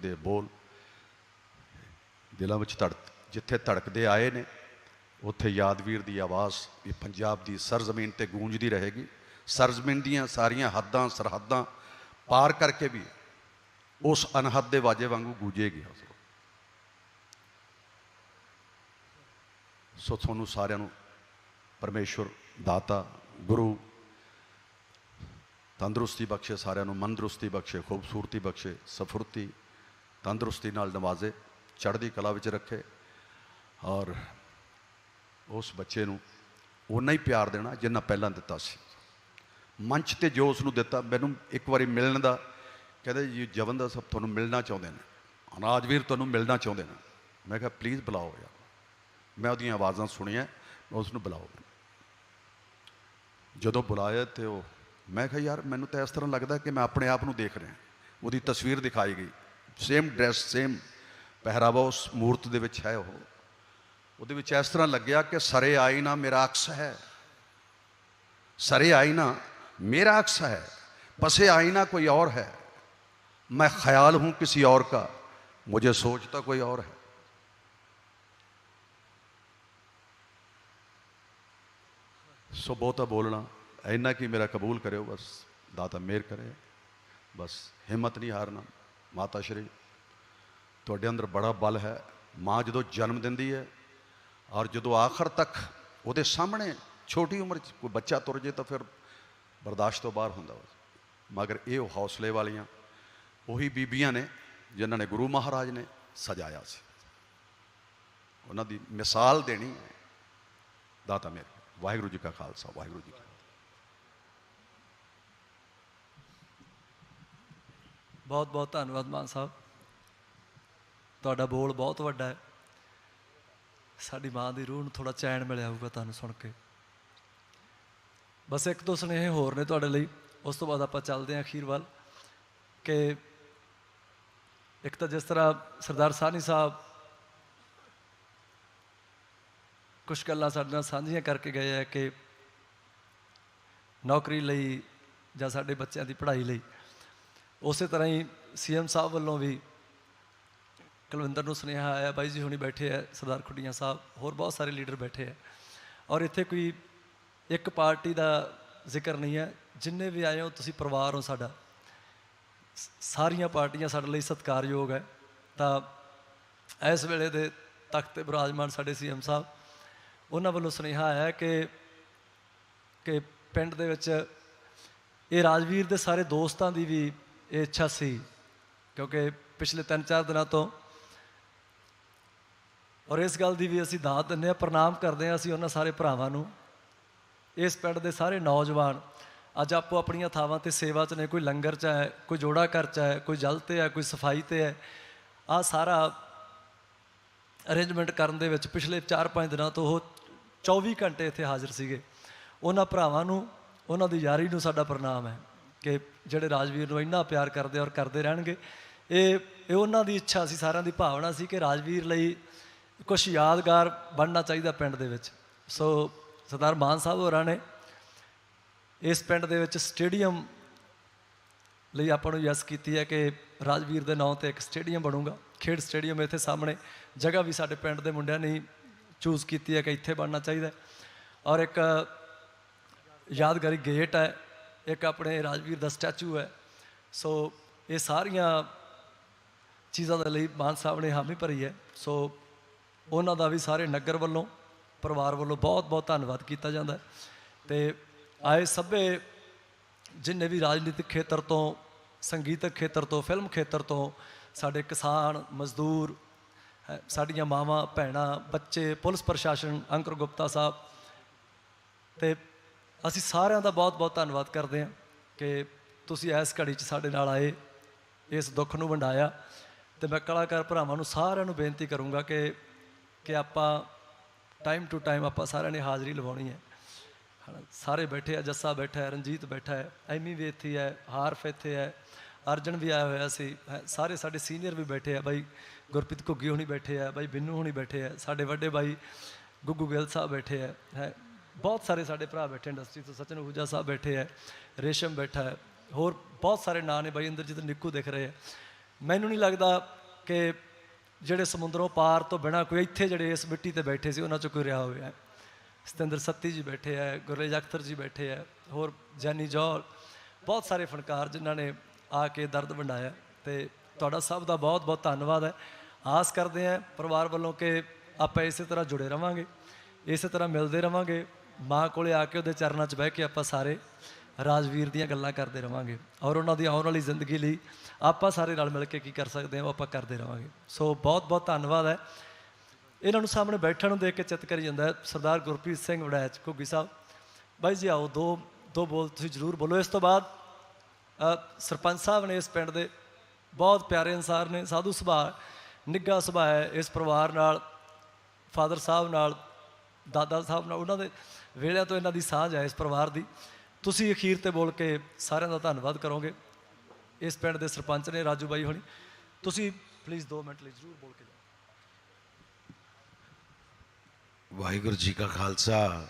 ਦੇ ਬੋਲ ਦਿਲਾਂ ਵਿੱਚ ਧੜਕ, ਜਿੱਥੇ ਧੜਕਦੇ ਆਏ ਨੇ, ਉੱਥੇ ਯਾਦਵੀਰ ਦੀ ਆਵਾਜ਼ ਇਹ ਪੰਜਾਬ ਦੀ ਸਰਜ਼ਮੀਨ ਤੇ ਗੂੰਜਦੀ ਰਹੇਗੀ। ਸਰਜ਼ਮੀਨ ਦੀਆਂ ਸਾਰੀਆਂ ਹੱਦਾਂ, ਸਰਹੱਦਾਂ ਪਾਰ ਕਰਕੇ ਵੀ ਉਸ ਅਨਹਦ ਦੇ ਵਾਜੇ ਵਾਂਗੂ ਗੂੰਜੇਗੀ ਸੋ ਤੁਹਾਨੂੰ ਸਾਰਿਆਂ ਨੂੰ ਪਰਮੇਸ਼ਵਰ ਦਾਤਾ, ਗੁਰੂ, ਤੰਦਰੁਸਤੀ ਬਖਸ਼ੇ, ਸਾਰਿਆਂ ਨੂੰ ਮਨਦਰੁਸਤੀ ਬਖਸ਼ੇ, ਖੂਬਸੂਰਤੀ ਬਖਸ਼ੇ, ਸਫੁਰਤੀ ਤੰਦਰੁਸਤੀ ਨਾਲ ਨਵਾਜ਼ੇ ਚੜ੍ਹਦੀ ਕਲਾ ਵਿੱਚ ਰੱਖੇ ਔਰ ਉਸ ਬੱਚੇ ਨੂੰ ਉਨਾ ਹੀ ਪਿਆਰ ਦੇਣਾ ਜਿੰਨਾ ਪਹਿਲਾਂ ਦਿੱਤਾ ਸੀ। ਮੰਚ ਤੇ ਜੋ ਉਸ ਨੂੰ ਦਿੱਤਾ, ਮੈਨੂੰ ਇੱਕ ਵਾਰੀ ਮਿਲਣ ਦਾ ਕਹਿੰਦੇ ਜੀ, ਜਵਨ ਦਾ ਸਭ ਤੁਹਾਨੂੰ ਮਿਲਣਾ ਚਾਹੁੰਦੇ ਨੇ। ਅਨਾਜਵੀਰ ਤੁਹਾਨੂੰ ਮਿਲਣਾ ਚਾਹੁੰਦੇ ਨੇ। ਮੈਂ ਕਿਹਾ ਪਲੀਜ਼ ਬੁਲਾਓ ਯਾਰ। ਮੈਂ ਉਹਦੀਆਂ ਆਵਾਜ਼ਾਂ ਸੁਣੀਆਂ, ਮੈਂ ਉਸ ਨੂੰ ਬੁਲਾਓ। ਜਦੋਂ ਬੁਲਾਇਆ ਤੇ ਉਹ, ਮੈਂ ਕਿਹਾ, ਯਾਰ, ਮੈਨੂੰ ਤਾਂ ਇਸ ਤਰ੍ਹਾਂ ਲੱਗਦਾ ਕਿ ਮੈਂ ਆਪਣੇ ਆਪ ਨੂੰ ਦੇਖ ਰਿਹਾ। ਉਹਦੀ ਤਸਵੀਰ ਦਿਖਾਈ ਗਈ। ਸੇਮ ਡਰੈਸ ਸੇਮ ਪਹਿਰਾਵਾ ਉਸ ਮੂਰਤ ਦੇ ਵਿੱਚ ਹੈ ਉਹ ਉਹਦੇ ਵਿੱਚ ਇਸ ਤਰ੍ਹਾਂ ਲੱਗਿਆ ਕਿ ਸਰੇ ਆਈਨਾ ਮੇਰਾ ਅਕਸ ਹੈ सरे आईना मेरा अक्स है पसे आईना कोई और है मैं ख्याल हूं किसी और का मुझे सोचता कोई और है ਸੋ ਬਹੁਤਾ ਬੋਲਣਾ ਇੰਨਾ ਕਿ ਮੇਰਾ ਕਬੂਲ ਕਰਿਓ ਬਸ ਦਾਤਾ ਮਿਹਰ ਕਰੇ ਬਸ ਹਿੰਮਤ ਨਹੀਂ ਹਾਰਨਾ ਮਾਤਾ ਸ਼੍ਰੀ, ਤੁਹਾਡੇ ਅੰਦਰ ਬੜਾ ਬਲ ਹੈ। ਮਾਂ ਜਦੋਂ ਜਨਮ ਦਿੰਦੀ ਹੈ ਔਰ ਜਦੋਂ ਆਖਰ ਤੱਕ ਉਹਦੇ ਸਾਹਮਣੇ ਛੋਟੀ ਉਮਰ 'ਚ ਕੋਈ ਬੱਚਾ ਤੁਰ ਜੇ ਤਾਂ ਫਿਰ ਬਰਦਾਸ਼ਤ ਤੋਂ ਬਾਹਰ ਹੁੰਦਾ ਮਗਰ ਇਹ ਉਹ ਹੌਸਲੇ ਵਾਲੀਆਂ, ਉਹੀ ਬੀਬੀਆਂ ਨੇ ਜਿਨ੍ਹਾਂ ਨੇ ਗੁਰੂ ਮਹਾਰਾਜ ਨੇ ਸਜਾਇਆ ਸੀ। ਉਹਨਾਂ ਦੀ ਮਿਸਾਲ ਦੇਣੀ ਹੈ, ਦਾਤਾ ਮੇਰੇ। ਵਾਹਿਗੁਰੂ ਜੀ ਕਾ ਖਾਲਸਾ, ਵਾਹਿਗੁਰੂ ਜੀ ਕੀ ਬਹੁਤ ਬਹੁਤ ਧੰਨਵਾਦ ਮਾਨ ਸਾਹਿਬ। ਤੁਹਾਡਾ ਬੋਲ ਬਹੁਤ ਵੱਡਾ ਹੈ। ਸਾਡੀ ਮਾਂ ਦੀ ਰੂਹ ਨੂੰ ਥੋੜਾ ਚੈਨ ਮਿਲਿਆ ਹੋਊਗਾ ਤੁਹਾਨੂੰ ਸੁਣ ਕੇ। ਬਸ ਇੱਕ ਦੋ ਸੁਨੇਹੇ ਹੋਰ ਨੇ ਤੁਹਾਡੇ ਲਈ। ਉਸ ਤੋਂ ਬਾਅਦ ਆਪਾਂ ਚੱਲਦੇ ਹਾਂ ਅਖੀਰ ਵੱਲ ਕਿ ਇੱਕ ਤਾਂ ਜਿਸ ਤਰ੍ਹਾਂ ਸਰਦਾਰ ਸਾਹਨੀ ਸਾਹਿਬ ਕੁਝ ਗੱਲਾਂ ਸਾਡੇ ਨਾਲ ਸਾਂਝੀਆਂ ਕਰਕੇ ਗਏ ਆ ਕਿ ਨੌਕਰੀ ਲਈ ਜਾਂ ਸਾਡੇ ਬੱਚਿਆਂ ਦੀ ਪੜ੍ਹਾਈ ਲਈ ਉਸੇ ਤਰ੍ਹਾਂ ਹੀ ਸੀਐਮ ਸਾਹਿਬ ਵੱਲੋਂ ਵੀ ਕੁਲਵਿੰਦਰ ਨੂੰ ਸੁਨੇਹਾ ਆਇਆ, ਬਾਈ ਜੀ ਹੁਣੀ ਬੈਠੇ ਆ, ਸਰਦਾਰ ਖੁੱਡੀਆਂ ਸਾਹਿਬ, ਹੋਰ ਬਹੁਤ ਸਾਰੇ ਲੀਡਰ ਬੈਠੇ ਆ। ਔਰ ਇੱਥੇ ਕੋਈ ਇੱਕ ਪਾਰਟੀ ਦਾ ਜ਼ਿਕਰ ਨਹੀਂ ਹੈ। ਜਿੰਨੇ ਵੀ ਆਏ ਹੋ, ਤੁਸੀਂ ਪਰਿਵਾਰ ਹੋ ਸਾਡਾ। ਸਾਰੀਆਂ ਪਾਰਟੀਆਂ ਸਾਡੇ ਲਈ ਸਤਿਕਾਰਯੋਗ ਹੈ। ਤਾਂ ਇਸ ਵੇਲੇ ਦੇ ਤਖਤ ਤੇ ਬਿਰਾਜਮਾਨ ਸਾਡੇ ਸੀਐਮ ਸਾਹਿਬ, ਉਹਨਾਂ ਵੱਲੋਂ ਸੁਨੇਹਾ ਆਇਆ ਕਿ ਕਿ ਪਿੰਡ ਦੇ ਵਿੱਚ ਇਹ ਰਾਜਵੀਰ ਦੇ ਸਾਰੇ ਦੋਸਤਾਂ ਦੀ ਵੀ ਇਹ ਇੱਛਾ ਸੀ, ਕਿਉਂਕਿ ਪਿਛਲੇ 3-4 ਦਿਨਾਂ ਤੋਂ ਔਰ ਇਸ ਗੱਲ ਦੀ ਵੀ ਅਸੀਂ ਦਾਤ ਦਿੰਦੇ ਹਾਂ, ਪ੍ਰਣਾਮ ਕਰਦੇ ਹਾਂ ਅਸੀਂ ਉਹਨਾਂ ਸਾਰੇ ਭਰਾਵਾਂ ਨੂੰ। ਇਸ ਪਿੰਡ ਦੇ ਸਾਰੇ ਨੌਜਵਾਨ, ਅੱਜ ਆਪੋ ਆਪਣੀਆਂ ਥਾਵਾਂ ਤੇ ਸੇਵਾ 'ਚ ਨੇ, ਕੋਈ ਲੰਗਰ 'ਚ ਹੈ, ਕੋਈ ਜੋੜਾ ਘਰ 'ਚ ਹੈ, ਕੋਈ ਜਲ ਤੇ ਹੈ, ਕੋਈ ਸਫ਼ਾਈ ਤੇ ਹੈ। ਆ ਸਾਰਾ ਅਰੇਂਜਮੈਂਟ ਕਰਨ ਦੇ ਵਿੱਚ ਪਿਛਲੇ 4-5 ਦਿਨਾਂ ਤੋਂ ਉਹ 24 ਘੰਟੇ ਇੱਥੇ ਹਾਜ਼ਰ ਸੀਗੇ। ਉਹਨਾਂ ਭਰਾਵਾਂ ਨੂੰ, ਉਹਨਾਂ ਦੀ ਯਾਰੀ ਨੂੰ ਸਾਡਾ ਪ੍ਰਣਾਮ ਹੈ। ਕਿ ਜਿਹੜੇ ਰਾਜਵੀਰ ਨੂੰ ਇੰਨਾ ਪਿਆਰ ਕਰਦੇ ਔਰ ਕਰਦੇ ਰਹਿਣਗੇ, ਇਹ ਇਹ ਉਹਨਾਂ ਦੀ ਇੱਛਾ ਸੀ, ਸਾਰਿਆਂ ਦੀ ਭਾਵਨਾ ਸੀ ਕਿ ਰਾਜਵੀਰ ਲਈ ਕੁਝ ਯਾਦਗਾਰ ਬਣਨਾ ਚਾਹੀਦਾ ਪਿੰਡ ਦੇ ਵਿੱਚ। ਸੋ ਸਰਦਾਰ ਮਾਨ ਸਾਹਿਬ ਹੋਰਾਂ ਨੇ ਇਸ ਪਿੰਡ ਦੇ ਵਿੱਚ ਸਟੇਡੀਅਮ ਲਈ ਆਪਾਂ ਨੂੰ ਯਸ ਕੀਤੀ ਹੈ ਕਿ ਰਾਜਵੀਰ ਦੇ ਨਾਂ ਤੇ ਇੱਕ ਸਟੇਡੀਅਮ ਬਣੂਗਾ। ਖੇਡ ਸਟੇਡੀਅਮ ਇੱਥੇ ਸਾਹਮਣੇ ਜਗ੍ਹਾ ਵੀ ਸਾਡੇ ਪਿੰਡ ਦੇ ਮੁੰਡਿਆਂ ਨੇ ਚੂਜ਼ ਕੀਤੀ ਹੈ ਕਿ ਇੱਥੇ ਬਣਨਾ ਚਾਹੀਦਾ ਔਰ ਇੱਕ ਯਾਦਗਾਰੀ ਗੇਟ ਹੈ ਇੱਕ ਆਪਣੇ ਰਾਜਵੀਰ ਦਾ ਸਟੈਚੂ ਹੈ। ਸੋ ਇਹ ਸਾਰੀਆਂ ਚੀਜ਼ਾਂ ਦੇ ਲਈ ਮਾਨ ਸਾਹਿਬ ਨੇ ਹਾਮੀ ਭਰੀ ਹੈ। ਸੋ ਉਹਨਾਂ ਦਾ ਵੀ ਸਾਰੇ ਨਗਰ ਵੱਲੋਂ ਪਰਿਵਾਰ ਵੱਲੋਂ ਬਹੁਤ ਬਹੁਤ ਧੰਨਵਾਦ ਕੀਤਾ ਜਾਂਦਾ ਹੈ। ਤੇ ਆਏ ਸਭੇ ਜਿੰਨੇ ਵੀ ਰਾਜਨੀਤਿਕ ਖੇਤਰ ਤੋਂ ਸੰਗੀਤਕ ਖੇਤਰ ਤੋਂ ਫਿਲਮ ਖੇਤਰ ਤੋਂ ਸਾਡੇ ਕਿਸਾਨ ਮਜ਼ਦੂਰ ਹੈ, ਸਾਡੀਆਂ ਮਾਵਾਂ ਭੈਣਾਂ ਬੱਚੇ ਪੁਲਿਸ ਪ੍ਰਸ਼ਾਸਨ ਅੰਕਰ ਗੁਪਤਾ ਸਾਹਿਬ ਤੇ ਅਸੀਂ ਸਾਰਿਆਂ ਦਾ ਬਹੁਤ-ਬਹੁਤ ਧੰਨਵਾਦ ਕਰਦੇ ਹਾਂ ਕਿ ਤੁਸੀਂ ਇਸ ਘੜੀ 'ਚ ਸਾਡੇ ਨਾਲ ਆਏ ਇਸ ਦੁੱਖ ਨੂੰ ਵੰਡਾਇਆ। ਤੇ ਮੈਂ ਕਲਾਕਾਰ ਭਰਾਵਾਂ ਨੂੰ ਸਾਰਿਆਂ ਨੂੰ ਬੇਨਤੀ ਕਰੂੰਗਾ ਕਿ ਕਿ ਆਪਾਂ ਟਾਈਮ ਟੂ ਟਾਈਮ ਆਪਾਂ ਸਾਰਿਆਂ ਨੇ ਹਾਜ਼ਰੀ ਲਵਾਉਣੀ ਹੈ। ਹਨਾ, ਸਾਰੇ ਬੈਠੇ ਆ ਜੱਸਾ ਬੈਠਾ ਹੈ ਰਣਜੀਤ ਬੈਠਾ ਹੈ ਐਮੀ ਵੀ ਇੱਥੇ ਹੈ ਹਾਰਫ ਇੱਥੇ ਹੈ ਅਰਜਨ ਵੀ ਆਇਆ ਹੋਇਆ ਸੀ ਹੈ, ਸਾਰੇ ਸਾਡੇ ਸੀਨੀਅਰ ਵੀ ਬੈਠੇ ਆ ਬਾਈ ਗੁਰਪ੍ਰੀਤ ਘੁੱਗੀ ਹੁਣੀ ਬੈਠੇ ਆ ਬਾਈ ਬਿੰਨੂ ਹੁਣੀ ਬੈਠੇ ਆ ਸਾਡੇ ਵੱਡੇ ਬਾਈ ਗੁੱਗੂ ਗਿੱਲ ਸਾਹਿਬ ਬੈਠੇ ਆ ਹੈ ਬਹੁਤ ਸਾਰੇ ਸਾਡੇ ਭਰਾ ਬੈਠੇ ਇੰਡਸਟਰੀ ਤੋਂ, ਸਚਨ ਹੂਜਾ ਸਾਹਿਬ ਬੈਠੇ ਹੈ ਰੇਸ਼ਮ ਬੈਠਾ ਹੈ, ਹੋਰ ਬਹੁਤ ਸਾਰੇ ਨਾਂ ਨੇ ਬਾਈ ਅੰਦਰ ਇੰਦਰਜੀਤ ਨਿੱਕੂ ਦਿਖ ਰਹੇ ਹੈ ਮੈਨੂੰ ਨਹੀਂ ਲੱਗਦਾ ਕਿ ਜਿਹੜੇ ਸਮੁੰਦਰੋਂ ਪਾਰ ਤੋਂ ਬਿਨਾ ਕੋਈ ਇੱਥੇ ਜਿਹੜੇ ਇਸ ਮਿੱਟੀ ਤੇ ਬੈਠੇ ਸੀ, ਉਹਨਾਂ ਚੋਂ ਕੋਈ ਰਿਹਾ ਹੋਵੇ। ਸਤਿੰਦਰ ਸੱਤੀ ਜੀ ਬੈਠੇ ਹੈ ਗੁਰਰੇਜ ਅਖਤਰ ਜੀ ਬੈਠੇ ਹੈ ਹੋਰ ਜੈਨੀ ਜੌਲ ਬਹੁਤ ਸਾਰੇ ਫਨਕਾਰ ਜਿਨ੍ਹਾਂ ਨੇ ਆ ਕੇ ਦਰਦ ਵੰਡਾਇਆ ਤੇ ਤੁਹਾਡਾ ਸਭ ਦਾ ਬਹੁਤ ਬਹੁਤ ਧੰਨਵਾਦ ਹੈ। ਆਸ ਕਰਦੇ ਹਾਂ ਪਰਿਵਾਰ ਵੱਲੋਂ ਕਿ ਆਪਾਂ ਇਸੇ ਤਰ੍ਹਾਂ ਜੁੜੇ ਰਵਾਂਗੇ, ਇਸੇ ਤਰ੍ਹਾਂ ਮਿਲਦੇ ਰਵਾਂਗੇ। ਮਾਂ ਕੋਲੇ ਆ ਕੇ ਉਹਦੇ ਚਰਨਾਂ 'ਚ ਬਹਿ ਕੇ ਆਪਾਂ ਸਾਰੇ ਰਾਜਵੀਰ ਦੀਆਂ ਗੱਲਾਂ ਕਰਦੇ ਰਵਾਂਗੇ ਔਰ ਉਹਨਾਂ ਦੀ ਆਉਣ ਵਾਲੀ ਜ਼ਿੰਦਗੀ ਲਈ ਆਪਾਂ ਸਾਰੇ ਰਲ ਮਿਲ ਕੇ ਕੀ ਕਰ ਸਕਦੇ ਹਾਂ, ਉਹ ਆਪਾਂ ਕਰਦੇ ਰਵਾਂਗੇ। ਸੋ ਬਹੁਤ ਬਹੁਤ ਧੰਨਵਾਦ ਹੈ। ਇਹਨਾਂ ਨੂੰ ਸਾਹਮਣੇ ਬੈਠਣ ਨੂੰ ਦੇਖ ਕੇ ਚਿੱਤ ਕਰੀ ਜਾਂਦਾ ਸਰਦਾਰ ਗੁਰਪ੍ਰੀਤ ਸਿੰਘ ਵੜੈਚ, ਘੁੱਗੀ ਸਾਹਿਬ। ਬਾਈ ਜੀ ਆਓ, ਦੋ ਦੋ ਬੋਲ ਤੁਸੀਂ ਜ਼ਰੂਰ ਬੋਲੋ। ਇਸ ਤੋਂ ਬਾਅਦ ਸਰਪੰਚ ਸਾਹਿਬ ਨੇ ਇਸ ਪਿੰਡ ਦੇ ਬਹੁਤ ਪਿਆਰੇ ਇਨਸਾਨ ਨੇ, ਸਾਧੂ ਸੁਭਾਅ, ਨਿੱਘਾ ਸੁਭਾਅ ਹੈ ਇਸ ਪਰਿਵਾਰ ਨਾਲ, ਫਾਦਰ ਸਾਹਿਬ ਨਾਲ, ਦਾਦਾ ਸਾਹਿਬ ਨਾਲ, ਉਹਨਾਂ ਦੇ ਵੇਲਿਆਂ ਤੋਂ ਇਹਨਾਂ ਦੀ ਸਾਂਝ ਹੈ ਇਸ ਪਰਿਵਾਰ ਦੀ। ਤੁਸੀਂ ਅਖੀਰ ਤੇ ਬੋਲ ਕੇ ਸਾਰਿਆਂ ਦਾ ਧੰਨਵਾਦ ਕਰੋਗੇ। ਇਸ ਪਿੰਡ ਦੇ ਸਰਪੰਚ ਨੇ ਰਾਜੂ ਬਾਈ ਹੋਣੀ। ਤੁਸੀਂ ਪਲੀਜ਼ 2 ਮਿੰਟ ਲਈ ਜ਼ਰੂਰ ਬੋਲ ਕੇ ਜਾਓ। ਵਾਹਿਗੁਰੂ ਜੀ ਕਾ ਖਾਲਸਾ,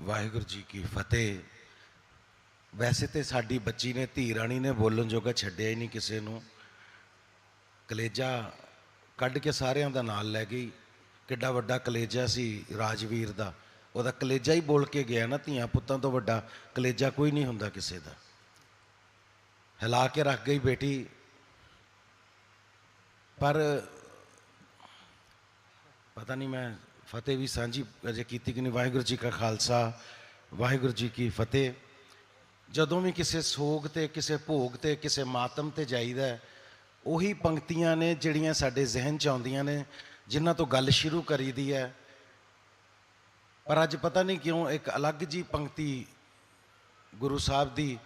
ਵਾਹਿਗੁਰੂ ਜੀ ਕੀ ਫਤਿਹ। ਵੈਸੇ ਤੇ ਸਾਡੀ ਬੱਚੀ ਨੇ, ਧੀ ਰਾਣੀ ਨੇ ਬੋਲਣ ਜੋਗਾ ਛੱਡਿਆ ਹੀ ਨਹੀਂ ਕਿਸੇ ਨੂੰ। ਕਲੇਜਾ ਕੱਢ ਕੇ ਸਾਰਿਆਂ ਦਾ ਨਾਲ ਲੈ ਗਈ। ਕਿੱਡਾ ਵੱਡਾ ਕਲੇਜਾ ਸੀ ਰਾਜਵੀਰ ਦਾ। ਉਹਦਾ ਕਲੇਜਾ ਹੀ ਬੋਲ ਕੇ ਗਿਆ ਨਾ ਧੀਆਂ ਪੁੱਤਾਂ ਤੋਂ ਵੱਡਾ, ਕਲੇਜਾ ਕੋਈ ਨਹੀਂ ਹੁੰਦਾ ਕਿਸੇ ਦਾ। ਹਿਲਾ ਕੇ ਰੱਖ ਗਈ ਬੇਟੀ। ਪਰ ਪਤਾ ਨਹੀਂ ਮੈਂ ਫਤਿਹ ਵੀ ਸਾਂਝੀ ਅਜੇ ਕੀਤੀ ਕਿ ਨਹੀਂ, ਵਾਹਿਗੁਰੂ ਜੀ ਕਾ ਖਾਲਸਾ, ਵਾਹਿਗੁਰੂ ਜੀ ਕੀ ਫਤਿਹ। ਜਦੋਂ ਵੀ ਕਿਸੇ ਸੋਗ ਤੇ, ਕਿਸੇ ਭੋਗ ਤੇ, ਕਿਸੇ ਮਾਤਮ ਤੇ ਜਾਈਦਾ ਉਹੀ ਪੰਕਤੀਆਂ ਨੇ ਜਿਹੜੀਆਂ ਸਾਡੇ ਜ਼ਿਹਨ 'ਚ ਆਉਂਦੀਆਂ ਨੇ, ਜਿਨ੍ਹਾਂ ਤੋਂ ਗੱਲ ਸ਼ੁਰੂ ਕਰੀਦੀ ਹੈ। ਪਰ ਅੱਜ ਪਤਾ ਨਹੀਂ ਕਿਉਂ ਇੱਕ ਅਲੱਗ ਜੀ ਪੰਕਤੀ ਗੁਰੂ ਸਾਹਿਬ ਦੀ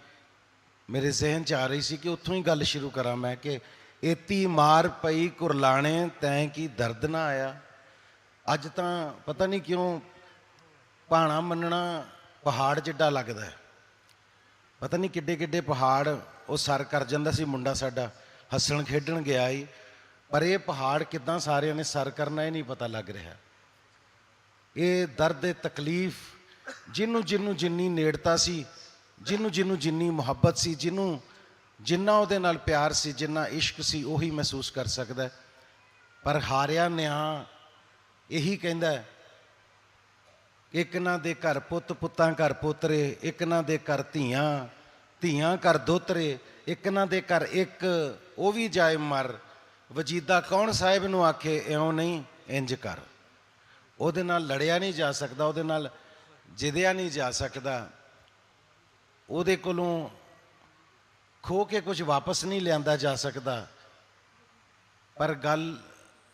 ਮੇਰੇ ਜ਼ਿਹਨ 'ਚ ਆ ਰਹੀ ਸੀ ਕਿ ਉੱਥੋਂ ਹੀ ਗੱਲ ਸ਼ੁਰੂ ਕਰਾਂ ਮੈਂ ਕਿ ਏਤੀ ਮਾਰ ਪਈ ਕੁਰਲਾਣੇ, ਤੈਂ ਕੀ ਦਰਦ ਨਾ ਆਇਆ। ਅੱਜ ਤਾਂ ਪਤਾ ਨਹੀਂ ਕਿਉਂ ਭਾਣਾ ਮੰਨਣਾ ਪਹਾੜ ਜਿੱਡਾ ਲੱਗਦਾ ਹੈ। ਪਤਾ ਨਹੀਂ ਕਿੱਡੇ ਕਿੱਡੇ ਪਹਾੜ, ਉਹ ਸਰ ਕਰ ਜਾਂਦਾ ਸੀ ਮੁੰਡਾ ਸਾਡਾ, ਹੱਸਣ ਖੇਡਣ ਗਿਆ ਹੀ ਪਰ ਇਹ ਪਹਾੜ ਕਿਦਾਂ ਸਾਰਿਆਂ ਨੇ ਸਰ ਕਰਨਾ ਇਹ ਨਹੀਂ ਪਤਾ ਲੱਗ ਰਿਹਾ। ਇਹ ਦਰਦ ਇਹ ਤਕਲੀਫ, ਜਿਹਨੂੰ ਜਿਹਨੂੰ ਜਿੰਨੀ ਨੇੜਤਾ ਸੀ, ਜਿਹਨੂੰ ਜਿਹਨੂੰ ਜਿੰਨੀ ਮੁਹੱਬਤ ਸੀ, ਜਿਹਨੂੰ ਜਿੰਨਾ ਉਹਦੇ ਨਾਲ ਪਿਆਰ ਸੀ, ਜਿੰਨਾ ਇਸ਼ਕ ਸੀ, ਉਹੀ ਮਹਿਸੂਸ ਕਰ ਸਕਦਾ ਪਰ ਹਾਰਿਆ ਨਿਆਂ ਇਹੀ ਕਹਿੰਦਾ ਇੱਕ ਨਾ ਦੇ ਘਰ ਪੁੱਤ ਪੁੱਤਾਂ ਘਰ ਪੋਤਰੇ, ਇੱਕ ਨਾ ਦੇ ਘਰ ਧੀਆਂ ਧੀਆਂ ਘਰ ਦੋਤਰੇ, ਇੱਕ ਨਾ ਦੇ ਘਰ ਇੱਕ, ਉਹ ਵੀ ਜਾਏ ਮਰ। ਵਜੀਦਾ ਕੌਣ ਸਾਹਿਬ ਨੂੰ ਆਖੇ, ਇਉਂ ਨਹੀਂ, ਇੰਜ ਕਰ। ਉਹਦੇ ਨਾਲ ਲੜਿਆ ਨਹੀਂ ਜਾ ਸਕਦਾ, ਉਹਦੇ ਨਾਲ ਜਿੱਦਿਆ ਨਹੀਂ ਜਾ ਸਕਦਾ। ਉਹਦੇ ਕੋਲੋਂ ਖੋ ਕੇ ਕੁਝ ਵਾਪਸ ਨਹੀਂ ਲਿਆਂਦਾ ਜਾ ਸਕਦਾ। ਪਰ ਗੱਲ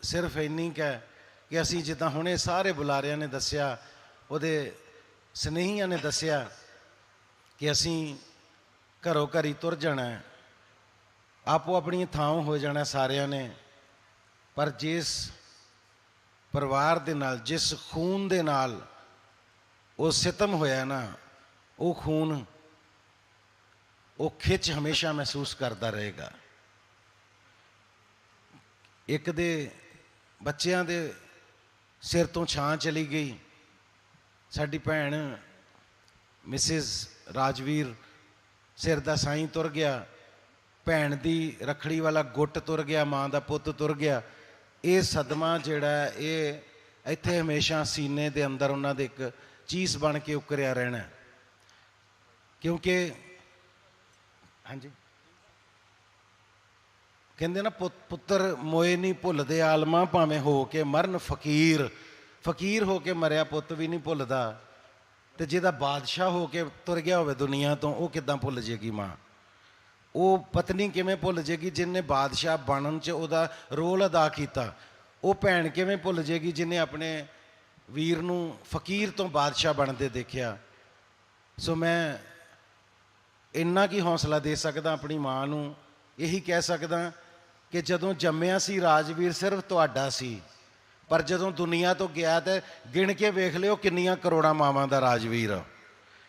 ਸਿਰਫ ਇੰਨੀ ਕੁ ਹੈ ਕਿ ਅਸੀਂ ਜਿੱਦਾਂ ਹੁਣੇ ਸਾਰੇ ਬੁਲਾਰਿਆਂ ਨੇ ਦੱਸਿਆ, ਉਹਦੇ ਸਨੇਹੀਆਂ ਨੇ ਦੱਸਿਆ ਕਿ ਅਸੀਂ ਘਰੋਂ ਘਰੀ ਤੁਰ ਜਾਣਾ ਆਪੋ ਆਪਣੀ ਥਾਂ ਹੋ ਜਾਣਾ ਸਾਰਿਆਂ ਨੇ। ਪਰ ਜਿਸ ਪਰਿਵਾਰ ਦੇ ਨਾਲ, ਜਿਸ ਖੂਨ ਦੇ ਨਾਲ ਉਹ ਸਿਤਮ ਹੋਇਆ ਨਾ, ਉਹ ਖੂਨ ਉਹ ਖਿੱਚ ਹਮੇਸ਼ਾ ਮਹਿਸੂਸ ਕਰਦਾ ਰਹੇਗਾ। ਇੱਕ ਦੇ ਬੱਚਿਆਂ ਦੇ ਸਿਰ ਤੋਂ ਛਾਂ ਚਲੀ ਗਈ। ਸਾਡੀ ਭੈਣ ਮਿਸਿਸ ਰਾਜਵੀਰ ਸਿਰ ਦਾ ਸਾਈਂ ਤੁਰ ਗਿਆ। ਭੈਣ ਦੀ ਰਖੜੀ ਵਾਲਾ ਗੁੱਟ ਤੁਰ ਗਿਆ, ਮਾਂ ਦਾ ਪੁੱਤ ਤੁਰ ਗਿਆ। ਇਹ ਸਦਮਾ ਜਿਹੜਾ ਇਹ ਇੱਥੇ ਹਮੇਸ਼ਾ ਸੀਨੇ ਦੇ ਅੰਦਰ ਉਹਨਾਂ ਦੇ ਇੱਕ ਚੀਸ ਬਣ ਕੇ ਉੱਕਰਿਆ ਰਹਿਣਾ ਕਿਉਂਕਿ, ਹਾਂਜੀ। ਕਹਿੰਦੇ ਨਾ ਪੁੱਤਰ ਮੋਏ ਨਹੀਂ ਭੁੱਲਦੇ ਆਲਮਾ, ਭਾਵੇਂ ਹੋ ਕੇ ਮਰਨ ਫਕੀਰ। ਫਕੀਰ ਹੋ ਕੇ ਮਰਿਆ ਪੁੱਤ ਵੀ ਨਹੀਂ ਭੁੱਲਦਾ। ਤੇ ਜਿਹਦਾ ਬਾਦਸ਼ਾਹ ਹੋ ਕੇ ਤੁਰ ਗਿਆ ਹੋਵੇ ਦੁਨੀਆ ਤੋਂ, ਉਹ ਕਿਦਾਂ ਭੁੱਲ ਜੇਗੀ ਮਾਂ? ਉਹ ਪਤਨੀ ਕਿਵੇਂ ਭੁੱਲ ਜੇਗੀ ਜਿਨੇ ਬਾਦਸ਼ਾਹ ਬਣਨ 'ਚ ਉਹਦਾ ਰੋਲ ਅਦਾ ਕੀਤਾ ਉਹ ਭੈਣ ਕਿਵੇਂ ਭੁੱਲ ਜੇਗੀ ਜਿਨੇ ਆਪਣੇ ਵੀਰ ਨੂੰ ਫਕੀਰ ਤੋਂ ਬਾਦਸ਼ਾਹ ਬਣਦੇ ਦੇਖਿਆ ਸੋ ਮੈਂ ਇੰਨਾ ਕੀ ਹੌਸਲਾ ਦੇ ਸਕਦਾ ਆਪਣੀ ਮਾਂ ਨੂੰ, ਇਹੀ ਕਹਿ ਸਕਦਾ ਕਿ ਜਦੋਂ ਜੰਮਿਆ ਸੀ ਰਾਜਵੀਰ ਸਿਰਫ ਤੁਹਾਡਾ ਸੀ, ਪਰ ਜਦੋਂ ਦੁਨੀਆ ਤੋਂ ਗਿਆ ਤੇ ਗਿਣ ਕੇ ਵੇਖ ਲਿਓ ਕਿੰਨੀਆਂ ਕਰੋੜਾਂ ਮਾਵਾਂ ਦਾ ਰਾਜਵੀਰ ਆ।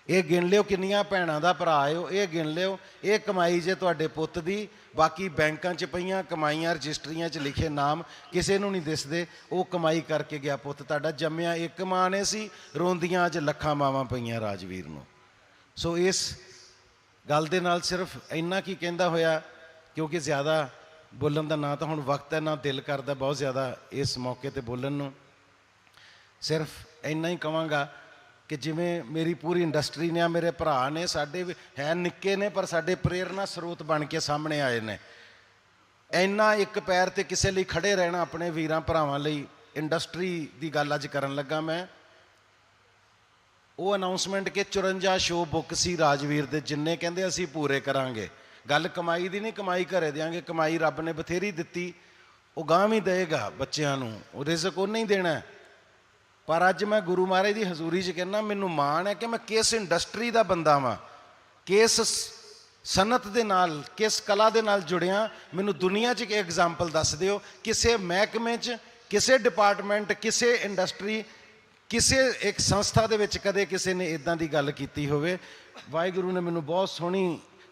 ਇਹ ਗਿਣ ਲਿਓ ਕਿੰਨੀਆਂ ਭੈਣਾਂ ਦਾ ਭਰਾ ਓ ਇਹ ਗਿਣ ਲਿਓ। ਇਹ ਕਮਾਈ ਜੇ ਤੁਹਾਡੇ ਪੁੱਤ ਦੀ, ਬਾਕੀ ਬੈਂਕਾਂ 'ਚ ਪਈਆਂ ਕਮਾਈਆਂ, ਰਜਿਸਟਰੀਆਂ 'ਚ ਲਿਖੇ ਨਾਮ ਕਿਸੇ ਨੂੰ ਨਹੀਂ ਦਿਸਦੇ। ਉਹ ਕਮਾਈ ਕਰਕੇ ਗਿਆ ਪੁੱਤ ਤੁਹਾਡਾ, ਜੰਮਿਆ ਇੱਕ ਮਾਂ ਨੇ ਸੀ, ਰੋਂਦੀਆਂ ਅੱਜ ਲੱਖਾਂ ਮਾਵਾਂ ਪਈਆਂ ਰਾਜਵੀਰ ਨੂੰ। ਸੋ ਇਸ ਗੱਲ ਦੇ ਨਾਲ ਸਿਰਫ ਇੰਨਾ ਕੀ ਕਹਿੰਦਾ ਹੋਇਆ, ਕਿਉਂਕਿ ਜ਼ਿਆਦਾ ਬੋਲਣ ਦਾ ਨਾ ਤਾਂ ਹੁਣ ਵਕਤ ਹੈ, ਨਾ ਦਿਲ ਕਰਦਾ ਬਹੁਤ ਜ਼ਿਆਦਾ ਇਸ ਮੌਕੇ ਤੇ ਬੋਲਣ ਨੂੰ। ਸਿਰਫ ਇੰਨਾ ਹੀ ਕਵਾਂਗਾ ਕਿ ਜਿਵੇਂ ਮੇਰੀ ਪੂਰੀ ਇੰਡਸਟਰੀ ਨੇ ਆ, ਮੇਰੇ ਭਰਾ ਨੇ, ਸਾਡੇ ਵੀ- ਹੈ ਨਿੱਕੇ ਨੇ, ਪਰ ਸਾਡੇ ਪ੍ਰੇਰਨਾ ਸਰੋਤ ਬਣ ਕੇ ਸਾਹਮਣੇ ਆਏ ਨੇ। ਇੰਨਾ ਇੱਕ ਪੈਰ ਤੇ ਕਿਸੇ ਲਈ ਖੜੇ ਰਹਿਣਾ ਆਪਣੇ ਵੀਰਾਂ ਭਰਾਵਾਂ ਲਈ ਇੰਡਸਟਰੀ ਦੀ ਗੱਲ ਅੱਜ ਕਰਨ ਲੱਗਾ ਮੈਂ। ਉਹ ਅਨਾਉਂਸਮੈਂਟ ਕਿ 54 ਸ਼ੋਅ ਬੁੱਕ ਸੀ ਰਾਜਵੀਰ ਦੇ, ਜਿੰਨੇ ਕਹਿੰਦੇ ਅਸੀਂ ਪੂਰੇ ਕਰਾਂਗੇ। ਗੱਲ ਕਮਾਈ ਦੀ ਨਹੀਂ, ਕਮਾਈ ਘਰੇ ਦਿਆਂਗੇ, ਕਮਾਈ ਰੱਬ ਨੇ ਬਥੇਰੀ ਦਿੱਤੀ। ਉਹ ਗਾਂ ਵੀ ਦੇਗਾ ਬੱਚਿਆਂ ਨੂੰ ਉਹ ਰਿਜ਼ਕ ਉਹਨੇ ਹੀ ਦੇਣਾ। ਹੈ। ਪਰ ਅੱਜ ਮੈਂ ਗੁਰੂ ਮਹਾਰਾਜ ਦੀ ਹਜ਼ੂਰੀ 'ਚ ਕਹਿੰਦਾ, ਮੈਨੂੰ ਮਾਣ ਹੈ ਕਿ ਮੈਂ ਕਿਸ ਇੰਡਸਟਰੀ ਦਾ ਬੰਦਾ ਵਾਂ, ਕਿਸ ਸ- ਸਨਅਤ ਦੇ ਨਾਲ, ਕਿਸ ਕਲਾ ਦੇ ਨਾਲ ਜੁੜਿਆ। ਮੈਨੂੰ ਦੁਨੀਆ 'ਚ ਇੱਕ ਐਗਜ਼ਾਮਪਲ ਦੱਸ ਦਿਓ। ਕਿਸੇ ਮਹਿਕਮੇ 'ਚ, ਕਿਸੇ ਡਿਪਾਰਟਮੈਂਟ ਕਿਸੇ ਇੰਡਸਟਰੀ ਕਿਸੇ ਇੱਕ ਸੰਸਥਾ ਦੇ ਵਿੱਚ ਕਦੇ ਕਿਸੇ ਨੇ ਇਦਾਂ ਦੀ ਗੱਲ ਕੀਤੀ ਹੋਵੇ। ਵਾਹਿਗੁਰੂ ਨੇ ਮੈਨੂੰ ਬਹੁਤ ਸੋਹਣੀ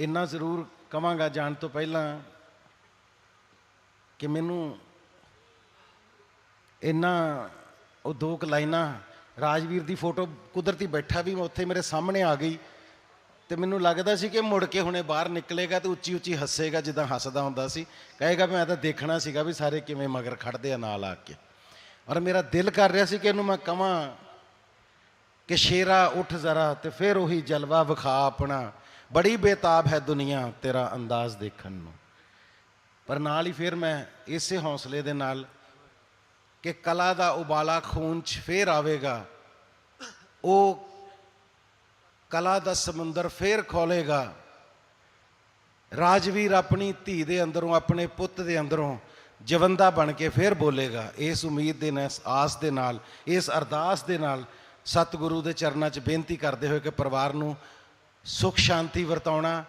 ਇੰਨਾ ਜ਼ਰੂਰ ਕਵਾਂਗਾ ਜਾਣ ਤੋਂ ਪਹਿਲਾਂ ਕਿ ਮੈਨੂੰ ਇੰਨਾ ਉਹ ਦੋ ਕੁ ਲਾਈਨਾਂ, ਰਾਜਵੀਰ ਦੀ ਫੋਟੋ ਕੁਦਰਤੀ ਬੈਠਾ ਵੀ ਮੈਂ ਉੱਥੇ ਮੇਰੇ ਸਾਹਮਣੇ ਆ ਗਈ ਤੇ ਮੈਨੂੰ ਲੱਗਦਾ ਸੀ ਕਿ ਮੁੜ ਕੇ ਹੁਣੇ ਬਾਹਰ ਨਿਕਲੇਗਾ ਤੇ ਉੱਚੀ ਉੱਚੀ ਹੱਸੇਗਾ ਜਿੱਦਾਂ ਹੱਸਦਾ ਹੁੰਦਾ ਸੀ। ਕਹੇਗਾ ਮੈਂ ਤਾਂ ਦੇਖਣਾ ਸੀਗਾ ਵੀ ਸਾਰੇ ਕਿਵੇਂ ਮਗਰ ਖੜਦੇ ਆ ਨਾਲ ਆ ਕੇ। ਔਰ ਮੇਰਾ ਦਿਲ ਕਰ ਰਿਹਾ ਸੀ ਕਿ ਇਹਨੂੰ ਮੈਂ ਕਵਾਂ ਕਿ ਸ਼ੇਰਾ ਉੱਠ ਜ਼ਰਾ ਤੇ ਫਿਰ ਉਹੀ ਜਲਵਾ ਵਿਖਾ ਆਪਣਾ। ਬੜੀ ਬੇਤਾਬ ਹੈ ਦੁਨੀਆ ਤੇਰਾ ਅੰਦਾਜ਼ ਦੇਖਣ ਨੂੰ। ਪਰ ਨਾਲ ਹੀ ਫਿਰ ਮੈਂ ਇਸੇ ਹੌਸਲੇ ਦੇ ਨਾਲ ਕਿ ਕਲਾ ਦਾ ਉਬਾਲਾ ਖੂਨ 'ਚ ਫੇਰ ਆਵੇਗਾ, ਉਹ ਕਲਾ ਦਾ ਸਮੁੰਦਰ ਫੇਰ ਖੋਲੇਗਾ ਰਾਜਵੀਰ ਆਪਣੀ ਧੀ ਦੇ ਅੰਦਰੋਂ, ਆਪਣੇ ਪੁੱਤ ਦੇ ਅੰਦਰੋਂ ਜਵੰਦਾ ਬਣ ਕੇ ਫੇਰ ਬੋਲੇਗਾ, ਇਸ ਉਮੀਦ ਦੇ ਨਾਲ, ਆਸ ਦੇ ਨਾਲ, ਇਸ ਅਰਦਾਸ ਦੇ ਨਾਲ ਸਤਿਗੁਰੂ ਦੇ ਚਰਨਾਂ 'ਚ ਬੇਨਤੀ ਕਰਦੇ ਹੋਏ ਕਿ ਪਰਿਵਾਰ ਨੂੰ ਸੁਖ ਸ਼ਾਂਤੀ ਵਰਤਾਉਣਾ,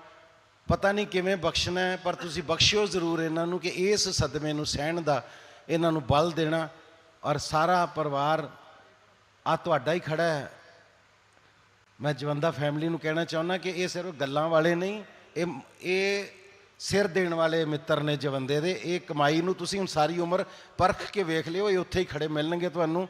ਪਤਾ ਨਹੀਂ ਕਿਵੇਂ ਬਖਸ਼ਣਾ ਹੈ, ਪਰ ਤੁਸੀਂ ਬਖਸ਼ਿਓ ਜ਼ਰੂਰ ਇਹਨਾਂ ਨੂੰ ਕਿ ਇਸ ਸਦਮੇ ਨੂੰ ਸਹਿਣ ਦਾ, ਇਹਨਾਂ ਨੂੰ ਬਲ ਦੇਣਾ ਔਰ ਸਾਰਾ ਪਰਿਵਾਰ ਆ ਤੁਹਾਡਾ ਹੀ ਖੜਾ ਹੈ। ਮੈਂ ਜਵੰਦਾ ਫੈਮਿਲੀ ਨੂੰ ਕਹਿਣਾ ਚਾਹੁੰਦਾ ਕਿ ਇਹ ਸਿਰਫ ਗੱਲਾਂ ਵਾਲੇ ਨਹੀਂ, ਇਹ ਇਹ ਸਿਰ ਦੇਣ ਵਾਲੇ ਮਿੱਤਰ ਨੇ ਜਵੰਦੇ ਦੇ, ਇਹ ਕਮਾਈ ਨੂੰ ਤੁਸੀਂ ਹੁਣ ਸਾਰੀ ਉਮਰ ਪਰਖ ਕੇ ਵੇਖ ਲਿਓ, ਇਹ ਉੱਥੇ ਹੀ ਖੜੇ ਮਿਲਣਗੇ ਤੁਹਾਨੂੰ।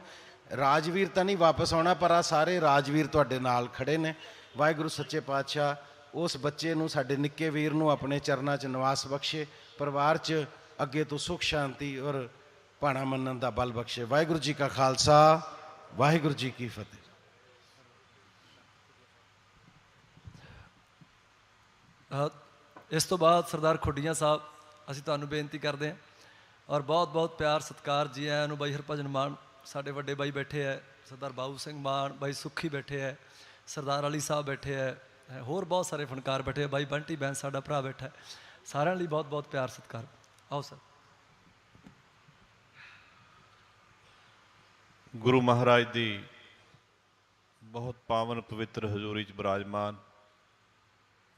ਰਾਜਵੀਰ ਤਾਂ ਨਹੀਂ ਵਾਪਸ ਆਉਣਾ, ਪਰ ਆ ਸਾਰੇ ਰਾਜਵੀਰ ਤੁਹਾਡੇ ਨਾਲ ਖੜੇ ਨੇ। ਵਾਹਿਗੁਰੂ ਸੱਚੇ ਪਾਤਸ਼ਾਹ, ਉਸ ਬੱਚੇ ਨੂੰ, ਸਾਡੇ ਨਿੱਕੇ ਵੀਰ ਨੂੰ ਆਪਣੇ ਚਰਨਾਂ 'ਚ ਨਿਵਾਸ ਬਖਸ਼ੇ, ਪਰਿਵਾਰ 'ਚ ਅੱਗੇ ਤੋਂ ਸੁਖ, ਸ਼ਾਂਤੀ ਔਰ ਭਾਣਾ ਮੰਨਣ ਦਾ ਬਲ ਬਖਸ਼ੇ। ਵਾਹਿਗੁਰੂ ਜੀ ਕਾ ਖਾਲਸਾ, ਵਾਹਿਗੁਰੂ ਜੀ ਕੀ ਫਤਿਹ। ਇਸ ਤੋਂ ਬਾਅਦ ਸਰਦਾਰ ਖੁੱਡੀਆਂ ਸਾਹਿਬ, ਅਸੀਂ ਤੁਹਾਨੂੰ ਬੇਨਤੀ ਕਰਦੇ ਹਾਂ ਔਰ ਬਹੁਤ ਬਹੁਤ ਪਿਆਰ, ਸਤਿਕਾਰ, ਜੀ ਆਇਆਂ ਨੂੰ ਬਾਈ ਹਰਭਜਨ ਮਾਨ, ਸਾਡੇ ਵੱਡੇ ਬਾਈ ਬੈਠੇ ਹੈ, ਸਰਦਾਰ ਬਾਬੂ ਸਿੰਘ ਮਾਨ, ਬਾਈ ਸੁੱਖੀ ਬੈਠੇ ਹੈ। ਸਰਦਾਰ ਅਲੀ ਸਾਹਿਬ ਬੈਠੇ ਹੈ ਹੋਰ ਬਹੁਤ ਸਾਰੇ ਫਨਕਾਰ ਬੈਠੇ ਹੈ ਬਾਈ ਬੰਟੀ ਬੈਂਸ ਸਾਡਾ ਭਰਾ ਬੈਠਾ ਹੈ ਸਾਰਿਆਂ ਲਈ ਬਹੁਤ ਬਹੁਤ ਪਿਆਰ, ਸਤਿਕਾਰ। ਆਓ ਸਰ। ਗੁਰੂ ਮਹਾਰਾਜ ਦੀ ਬਹੁਤ ਪਾਵਨ ਪਵਿੱਤਰ ਹਜ਼ੂਰੀ 'ਚ ਬਿਰਾਜਮਾਨ,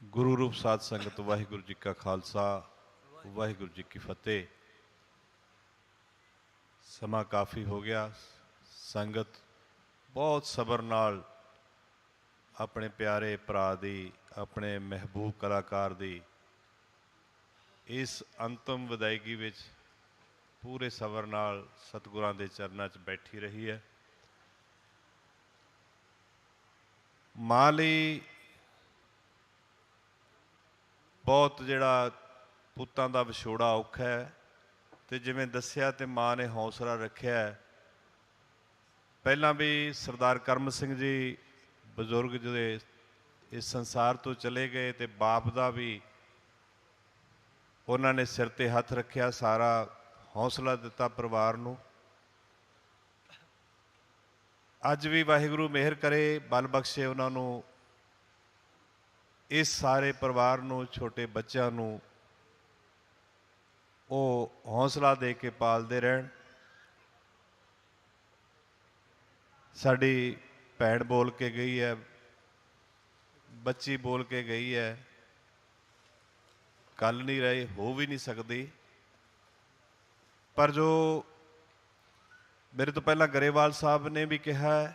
ਗੁਰੂ ਰੂਪ ਸਾਧ ਸੰਗਤ, ਵਾਹਿਗੁਰੂ ਜੀ ਕਾ ਖਾਲਸਾ, ਵਾਹਿਗੁਰੂ ਜੀ ਕੀ ਫਤਿਹ। ਸਮਾਂ ਕਾਫੀ ਹੋ ਗਿਆ, ਸੰਗਤ ਬਹੁਤ ਸਬਰ ਨਾਲ ਆਪਣੇ ਪਿਆਰੇ ਭਰਾ ਦੀ, ਆਪਣੇ ਮਹਿਬੂਬ ਕਲਾਕਾਰ ਦੀ, ਇਸ ਅੰਤਮ ਵਿਦਾਇਗੀ ਵਿੱਚ ਪੂਰੇ ਸਬਰ ਨਾਲ ਸਤਿਗੁਰਾਂ ਦੇ ਚਰਨਾਂ 'ਚ ਬੈਠੀ ਰਹੀ ਹੈ। ਮਾਂ ਲਈ ਬਹੁਤ ਜਿਹੜਾ ਪੁੱਤਾਂ ਦਾ ਵਿਛੋੜਾ ਔਖਾ ਹੈ ਤੇ ਜਿਵੇਂ ਦੱਸਿਆ ਤੇ ਮਾਂ ਨੇ ਹੌਸਲਾ ਰੱਖਿਆ ਪਹਿਲਾਂ ਵੀ ਸਰਦਾਰ ਕਰਮ ਸਿੰਘ ਜੀ ਬਜ਼ੁਰਗ ਜਿਹੜੇ ਇਸ ਸੰਸਾਰ ਤੋਂ ਚਲੇ ਗਏ ਤੇ ਬਾਪ ਦਾ ਵੀ ਉਹਨਾਂ ਨੇ ਸਿਰ ਤੇ ਹੱਥ ਰੱਖਿਆ, ਸਾਰਾ ਹੌਸਲਾ ਦਿੱਤਾ ਪਰਿਵਾਰ ਨੂੰ। ਅੱਜ ਵੀ ਵਾਹਿਗੁਰੂ ਮਿਹਰ ਕਰੇ, ਬਲ ਬਖਸ਼ੇ ਉਹਨਾਂ ਨੂੰ। ਇਸ ਸਾਰੇ ਪਰਿਵਾਰ ਨੂੰ, ਛੋਟੇ ਬੱਚਿਆਂ ਨੂੰ ਉਹ ਹੌਸਲਾ ਦੇ ਕੇ ਪਾਲਦੇ ਰਹਿਣ। ਸਾਡੀ ਭੈਣ ਬੋਲ ਕੇ ਗਈ ਹੈ, ਬੱਚੀ ਬੋਲ ਕੇ ਗਈ ਹੈ। ਕੱਲ ਨਹੀਂ ਰਹੇ, ਹੋ ਵੀ ਨਹੀਂ ਸਕਦੀ। ਪਰ ਜੋ ਮੇਰੇ ਤੋਂ ਪਹਿਲਾਂ ਗਰੇਵਾਲ ਸਾਹਿਬ ਨੇ ਵੀ ਕਿਹਾ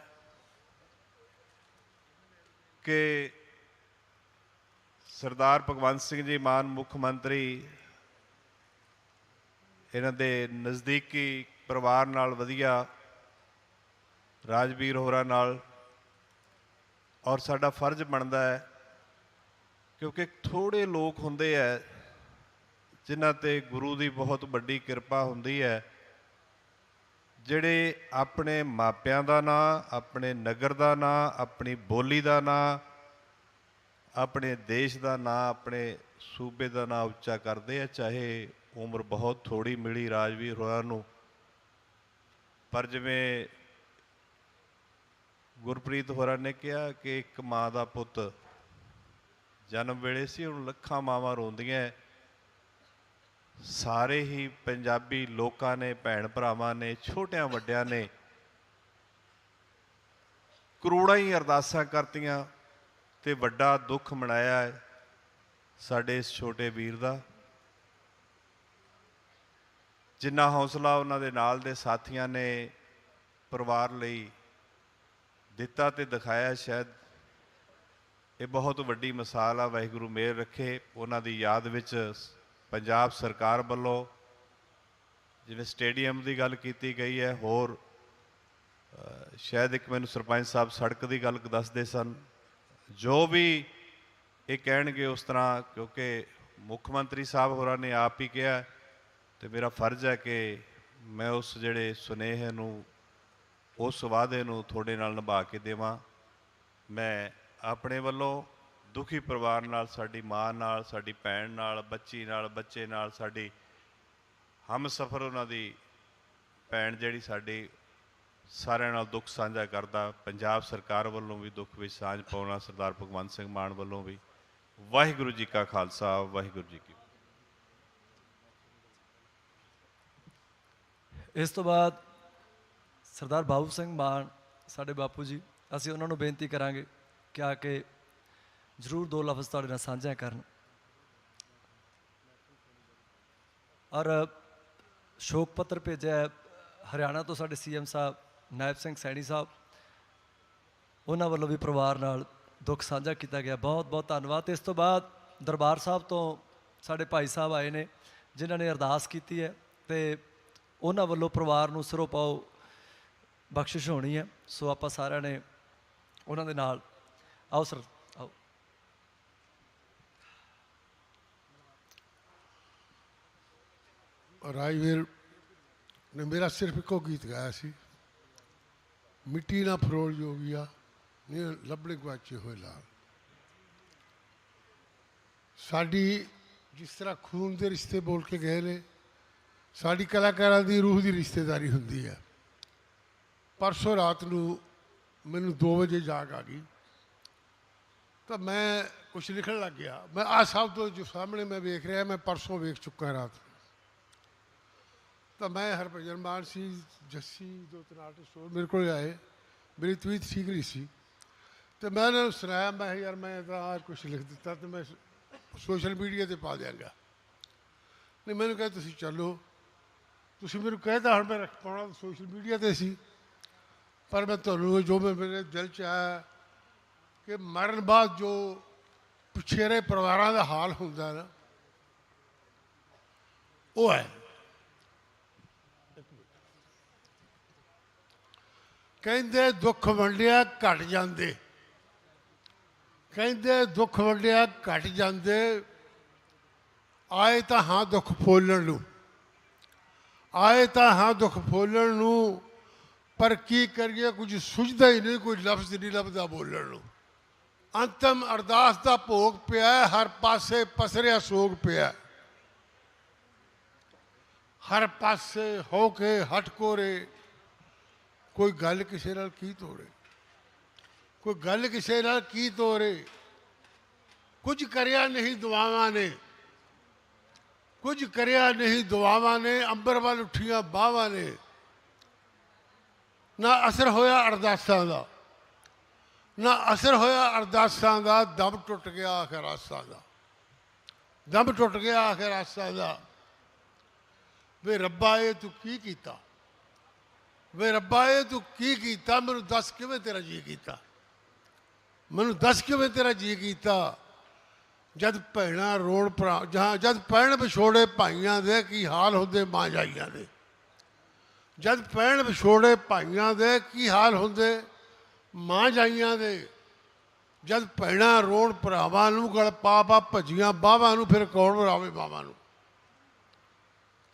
ਕਿ ਸਰਦਾਰ ਭਗਵੰਤ ਸਿੰਘ ਜੀ ਮਾਨ ਮੁੱਖ ਮੰਤਰੀ, ਇਹਨਾਂ ਦੇ ਨਜ਼ਦੀਕੀ ਪਰਿਵਾਰ ਨਾਲ ਵਧੀਆ ਰਾਜਵੀਰ ਹੋਰਾਂ ਨਾਲ ਔਰ ਸਾਡਾ ਫਰਜ਼ ਬਣਦਾ ਹੈ, ਕਿਉਂਕਿ ਥੋੜੇ ਲੋਕ ਹੁੰਦੇ ਐ ਜਿਨ੍ਹਾਂ ਤੇ ਗੁਰੂ ਦੀ ਬਹੁਤ ਵੱਡੀ ਕਿਰਪਾ ਹੁੰਦੀ ਹੈ, ਜਿਹੜੇ ਆਪਣੇ ਮਾਪਿਆਂ ਦਾ ਨਾਂ, ਆਪਣੇ ਨਗਰ ਦਾ ਨਾਂ, ਆਪਣੀ ਬੋਲੀ ਦਾ ਨਾਂ, ਆਪਣੇ ਦੇਸ਼ ਦਾ ਨਾਂ, ਆਪਣੇ ਸੂਬੇ ਦਾ ਨਾਂ ਉੱਚਾ ਕਰਦੇ ਆ ਚਾਹੇ ਉਮਰ ਬਹੁਤ ਥੋੜੀ ਮਿਲੀ ਰਾਜਵੀਰ ਹੋਰਾਂ ਨੂੰ, ਪਰ ਜਿਵੇਂ ਗੁਰਪ੍ਰੀਤ ਹੋਰਾਂ ਨੇ ਕਿਹਾ ਕਿ ਇੱਕ ਮਾਂ ਦਾ ਪੁੱਤ ਜਨਮ ਵੇਲੇ ਸੀ ਹੁਣ ਲੱਖਾਂ ਮਾਵਾਂ ਰੋਂਦੀਆਂ ਸਾਰੇ ਹੀ ਪੰਜਾਬੀ ਲੋਕਾਂ ਨੇ, ਭੈਣ ਭਰਾਵਾਂ ਨੇ, ਛੋਟਿਆਂ ਵੱਡਿਆਂ ਨੇ ਕਰੋੜਾਂ ਹੀ ਅਰਦਾਸਾਂ ਕਰਤੀਆਂ ਤੇ ਵੱਡਾ ਦੁੱਖ ਮਨਾਇਆ ਹੈ ਸਾਡੇ ਇਸ ਛੋਟੇ ਵੀਰ ਦਾ। ਜਿੰਨਾ ਹੌਸਲਾ ਉਹਨਾਂ ਦੇ ਨਾਲ ਦੇ ਸਾਥੀਆਂ ਨੇ ਪਰਿਵਾਰ ਲਈ ਦਿੱਤਾ ਤੇ ਦਿਖਾਇਆ ਸ਼ਾਇਦ। ਇਹ ਬਹੁਤ ਵੱਡੀ ਮਿਸਾਲ ਆ, ਵਾਹਿਗੁਰੂ ਮੇਰ ਰੱਖੇ। ਉਹਨਾਂ ਦੀ ਯਾਦ ਵਿੱਚ ਪੰਜਾਬ ਸਰਕਾਰ ਵੱਲੋਂ ਜਿਵੇਂ ਸਟੇਡੀਅਮ ਦੀ ਗੱਲ ਕੀਤੀ ਗਈ ਹੈ, ਹੋਰ ਸ਼ਾਇਦ ਇੱਕ ਮੈਨੂੰ ਸਰਪੰਚ ਸਾਹਿਬ ਸੜਕ ਦੀ ਗੱਲ ਦੱਸਦੇ ਸਨ। ਜੋ ਵੀ ਇਹ ਕਹਿਣਗੇ ਉਸ ਤਰ੍ਹਾਂ, ਕਿਉਂਕਿ ਮੁੱਖ ਮੰਤਰੀ ਸਾਹਿਬ ਹੋਰਾਂ ਨੇ ਆਪ ਹੀ ਕਿਹਾ, ਤੇ ਮੇਰਾ ਫਰਜ਼ ਹੈ ਕਿ ਮੈਂ ਉਸ ਜਿਹੜੇ ਸੁਨੇਹੇ ਨੂੰ ਉਸ ਵਾਅਦੇ ਨੂੰ ਤੁਹਾਡੇ ਨਾਲ ਨਿਭਾ ਕੇ ਦੇਵਾਂ। ਮੈਂ ਆਪਣੇ ਵੱਲੋਂ ਦੁਖੀ ਪਰਿਵਾਰ ਨਾਲ, ਸਾਡੀ ਮਾਂ ਨਾਲ, ਸਾਡੀ ਭੈਣ ਨਾਲ, ਬੱਚੀ ਨਾਲ, ਬੱਚੇ ਨਾਲ, ਸਾਡੀ ਹਮਸਫਰ ਉਹਨਾਂ ਦੀ ਭੈਣ ਜਿਹੜੀ ਸਾਡੀ ਸਾਰਿਆਂ ਨਾਲ ਦੁੱਖ ਸਾਂਝਾ ਕਰਦਾ, ਪੰਜਾਬ ਸਰਕਾਰ ਵੱਲੋਂ ਵੀ ਦੁੱਖ ਵਿੱਚ ਸਾਂਝ ਪਾਉਣਾ, ਸਰਦਾਰ ਭਗਵੰਤ ਸਿੰਘ ਮਾਨ ਵੱਲੋਂ ਵੀ। ਵਾਹਿਗੁਰੂ ਜੀ ਕਾ ਖਾਲਸਾ, ਵਾਹਿਗੁਰੂ ਜੀ ਕੀ ਇਸ ਤੋਂ ਬਾਅਦ ਸਰਦਾਰ ਬਾਬੂ ਸਿੰਘ ਮਾਨ, ਸਾਡੇ ਬਾਪੂ ਜੀ, ਅਸੀਂ ਉਹਨਾਂ ਨੂੰ ਬੇਨਤੀ ਕਰਾਂਗੇ ਕਿ ਆ ਕੇ ਜ਼ਰੂਰ ਦੋ ਲਫ਼ਜ਼ ਤੁਹਾਡੇ ਨਾਲ ਸਾਂਝਾ ਕਰਨ। ਔਰ ਸ਼ੋਕ ਪੱਤਰ ਭੇਜਿਆ ਹਰਿਆਣਾ ਤੋਂ ਸਾਡੇ ਸੀਐਮ ਸਾਹਿਬ, ਨਾਇਬ ਸਿੰਘ ਸੈਣੀ ਸਾਹਿਬ। ਉਹਨਾਂ ਵੱਲੋਂ ਵੀ ਪਰਿਵਾਰ ਨਾਲ ਦੁੱਖ ਸਾਂਝਾ ਕੀਤਾ ਗਿਆ। ਬਹੁਤ ਬਹੁਤ ਧੰਨਵਾਦ। ਤੇ ਇਸ ਤੋਂ ਬਾਅਦ ਦਰਬਾਰ ਸਾਹਿਬ ਤੋਂ ਸਾਡੇ ਭਾਈ ਸਾਹਿਬ ਆਏ ਨੇ, ਜਿਨ੍ਹਾਂ ਨੇ ਅਰਦਾਸ ਕੀਤੀ ਹੈ ਤੇ ਉਹਨਾਂ ਵੱਲੋਂ ਪਰਿਵਾਰ ਨੂੰ ਸਿਰੋਂ ਪਾਓ ਬਖਸ਼ਿਸ਼ ਹੋਣੀ ਹੈ। ਸੋ ਆਪਾਂ ਸਾਰਿਆਂ ਨੇ ਉਹਨਾਂ ਦੇ ਨਾਲ ਆਓ ਸਰ, ਆਓ। ਰਾਜਵੀਰ ਨੇ ਮੇਰਾ ਸਿਰਫ ਇੱਕੋ ਗੀਤ ਗਾਇਆ ਸੀ। ਮਿੱਟੀ ਨਾ ਫਰੋਲ ਜੋਗੀਆ, ਨੇ ਲੱਭਣੇ ਗਵਾਚੇ ਹੋਏ ਲਾਲ। ਸਾਡੀ ਜਿਸ ਤਰ੍ਹਾਂ ਖੂਨ ਦੇ ਰਿਸ਼ਤੇ ਬੋਲ ਕੇ ਗਏ ਨੇ, ਸਾਡੀ ਕਲਾਕਾਰਾਂ ਦੀ ਰੂਹ ਦੀ ਰਿਸ਼ਤੇਦਾਰੀ ਹੁੰਦੀ ਹੈ। ਪਰਸੋਂ ਰਾਤ ਨੂੰ ਮੈਨੂੰ 2 ਵਜੇ ਜਾਗ ਆ ਗਈ। ਤਾਂ ਮੈਂ ਕੁਝ ਲਿਖਣ ਲੱਗ ਗਿਆ। ਮੈਂ ਆ ਸਭ ਤੋਂ ਜੋ ਸਾਹਮਣੇ ਮੈਂ ਵੇਖ ਰਿਹਾ ਮੈਂ ਪਰਸੋਂ ਵੇਖ ਚੁੱਕਾ ਰਾਤ ਨੂੰ। ਤਾਂ ਮੈਂ ਹਰਭਜਨ ਮਾਨ ਸੀ ਜੱਸੀ ਦੋ ਤਿੰਨ ਆਰਟਿਸਟ ਹੋਰ ਮੇਰੇ ਕੋਲ ਆਏ। ਮੇਰੀ ਤਵੀਤ ਠੀਕ ਨਹੀਂ ਸੀ। ਤੇ ਮੈਂ ਉਹਨਾਂ ਨੂੰ ਸੁਣਾਇਆ ਮੈਂ ਕਿਹਾ, ਯਾਰ ਮੈਂ ਤਾਂ ਕੁਝ ਲਿਖ ਦਿੱਤਾ ਤੇ ਮੈਂ ਸੋਸ਼ਲ ਮੀਡੀਆ ਤੇ ਪਾ ਦਿਆਂਗਾ। ਨਹੀਂ ਮੈਨੂੰ ਕਹੇ ਤੁਸੀਂ ਚੱਲੋ। ਤੁਸੀਂ ਮੈਨੂੰ ਕਹਿਤਾ ਹੁਣ ਮੈਂ ਰੱਖ ਪਾਉਣਾ ਸੋਸ਼ਲ ਮੀਡੀਆ ਤੇ ਸੀ। ਪਰ ਮੈਂ ਤੁਹਾਨੂੰ ਜੋ ਮੈਂ ਮੇਰੇ ਦਿਲ ਚ ਆਇਆ ਕਿ ਮਰਨ ਬਾਅਦ ਜੋ ਪਿਛੇਰੇ ਪਰਿਵਾਰਾਂ ਦਾ ਹਾਲ ਹੁੰਦਾ ਨਾ, ਉਹ ਹੈ। ਕਹਿੰਦੇ ਦੁੱਖ ਵੰਡਿਆ ਘਟ ਜਾਂਦੇ। ਕਹਿੰਦੇ ਦੁੱਖ ਵੰਡਿਆ ਘਟ ਜਾਂਦੇ। ਆਏ ਤਾਂ ਹਾਂ ਦੁੱਖ ਫੋਲਣ ਨੂੰ। ਆਏ ਤਾਂ ਹਾਂ ਦੁੱਖ ਫੋਲਣ ਨੂੰ ਪਰ ਕੀ ਕਰੀਏ, ਕੁਝ ਸੁਝਦਾ ਹੀ ਨਹੀਂ, ਕੋਈ ਲਫ਼ਜ਼ ਨਹੀਂ ਲੱਭਦਾ ਬੋਲਣ ਨੂੰ। ਅੰਤਮ ਅਰਦਾਸ ਦਾ ਭੋਗ ਪਿਆ ਹਰ ਪਾਸੇ ਪਸਰਿਆ ਸੋਗ ਪਿਆ ਹਰ ਪਾਸੇ ਹੋ ਕੇ ਹਟਕੋਰੇ ਕੋਈ ਗੱਲ ਕਿਸੇ ਨਾਲ ਕੀ ਤੋੜੇ ਕੋਈ ਗੱਲ ਕਿਸੇ ਨਾਲ ਕੀ ਤੋਰੇ? ਕੁਝ ਕਰਿਆ ਨਹੀਂ ਦੁਆਵਾਂ ਨੇ। ਕੁਝ ਕਰਿਆ ਨਹੀਂ ਦੁਆਵਾਂ ਨੇ, ਅੰਬਰ ਵੱਲ ਉੱਠੀਆਂ ਬਾਹਾਂ ਨੇ। ਨਾ ਅਸਰ ਹੋਇਆ ਅਰਦਾਸਾਂ ਦਾ, ਨਾ ਅਸਰ ਹੋਇਆ ਅਰਦਾਸਾਂ ਦਾ, ਦਮ ਟੁੱਟ ਗਿਆ ਆਖਰ ਆਸਾਂ ਦਾ। ਦਮ ਟੁੱਟ ਗਿਆ ਆਖਰ ਆਸਾਂ ਦਾ। ਵੇ ਰੱਬਾ, ਇਹ ਤੂੰ ਕੀ ਕੀਤਾ? ਵੇ ਰੱਬਾ, ਇਹ ਤੂੰ ਕੀ ਕੀਤਾ? ਮੈਨੂੰ ਦੱਸ ਕਿਵੇਂ ਤੇਰਾ ਜੀ ਕੀਤਾ? ਮੈਨੂੰ ਦੱਸ ਕਿਵੇਂ ਤੇਰਾ ਜੀ ਕੀਤਾ? ਜਦ ਭੈਣਾਂ ਰੋਣ ਭਰਾ, ਜਹਾਂ ਜਦ ਭੈਣ ਵਿਛੋੜੇ ਭਾਈਆਂ ਦੇ, ਕੀ ਹਾਲ ਹੁੰਦੇ ਮਾਂ ਜਾਈਆਂ ਦੇ? ਜਦ ਪੈਣ ਵਿਛੋੜੇ ਭਾਈਆਂ ਦੇ, ਕੀ ਹਾਲ ਹੁੰਦੇ? ਮਾਂ ਜਾਈਆਂ ਦੇ। ਜਦ ਭੈਣਾਂ ਰੋਣ ਭਰਾਵਾਂ ਨੂੰ, ਗਲ ਪਾ ਪਾ ਭੱਜੀਆਂ ਬਾਵਾਂ ਨੂੰ, ਫਿਰ ਕੌਣ ਵਰਾਵੇ ਬਾਹਾਂ ਨੂੰ?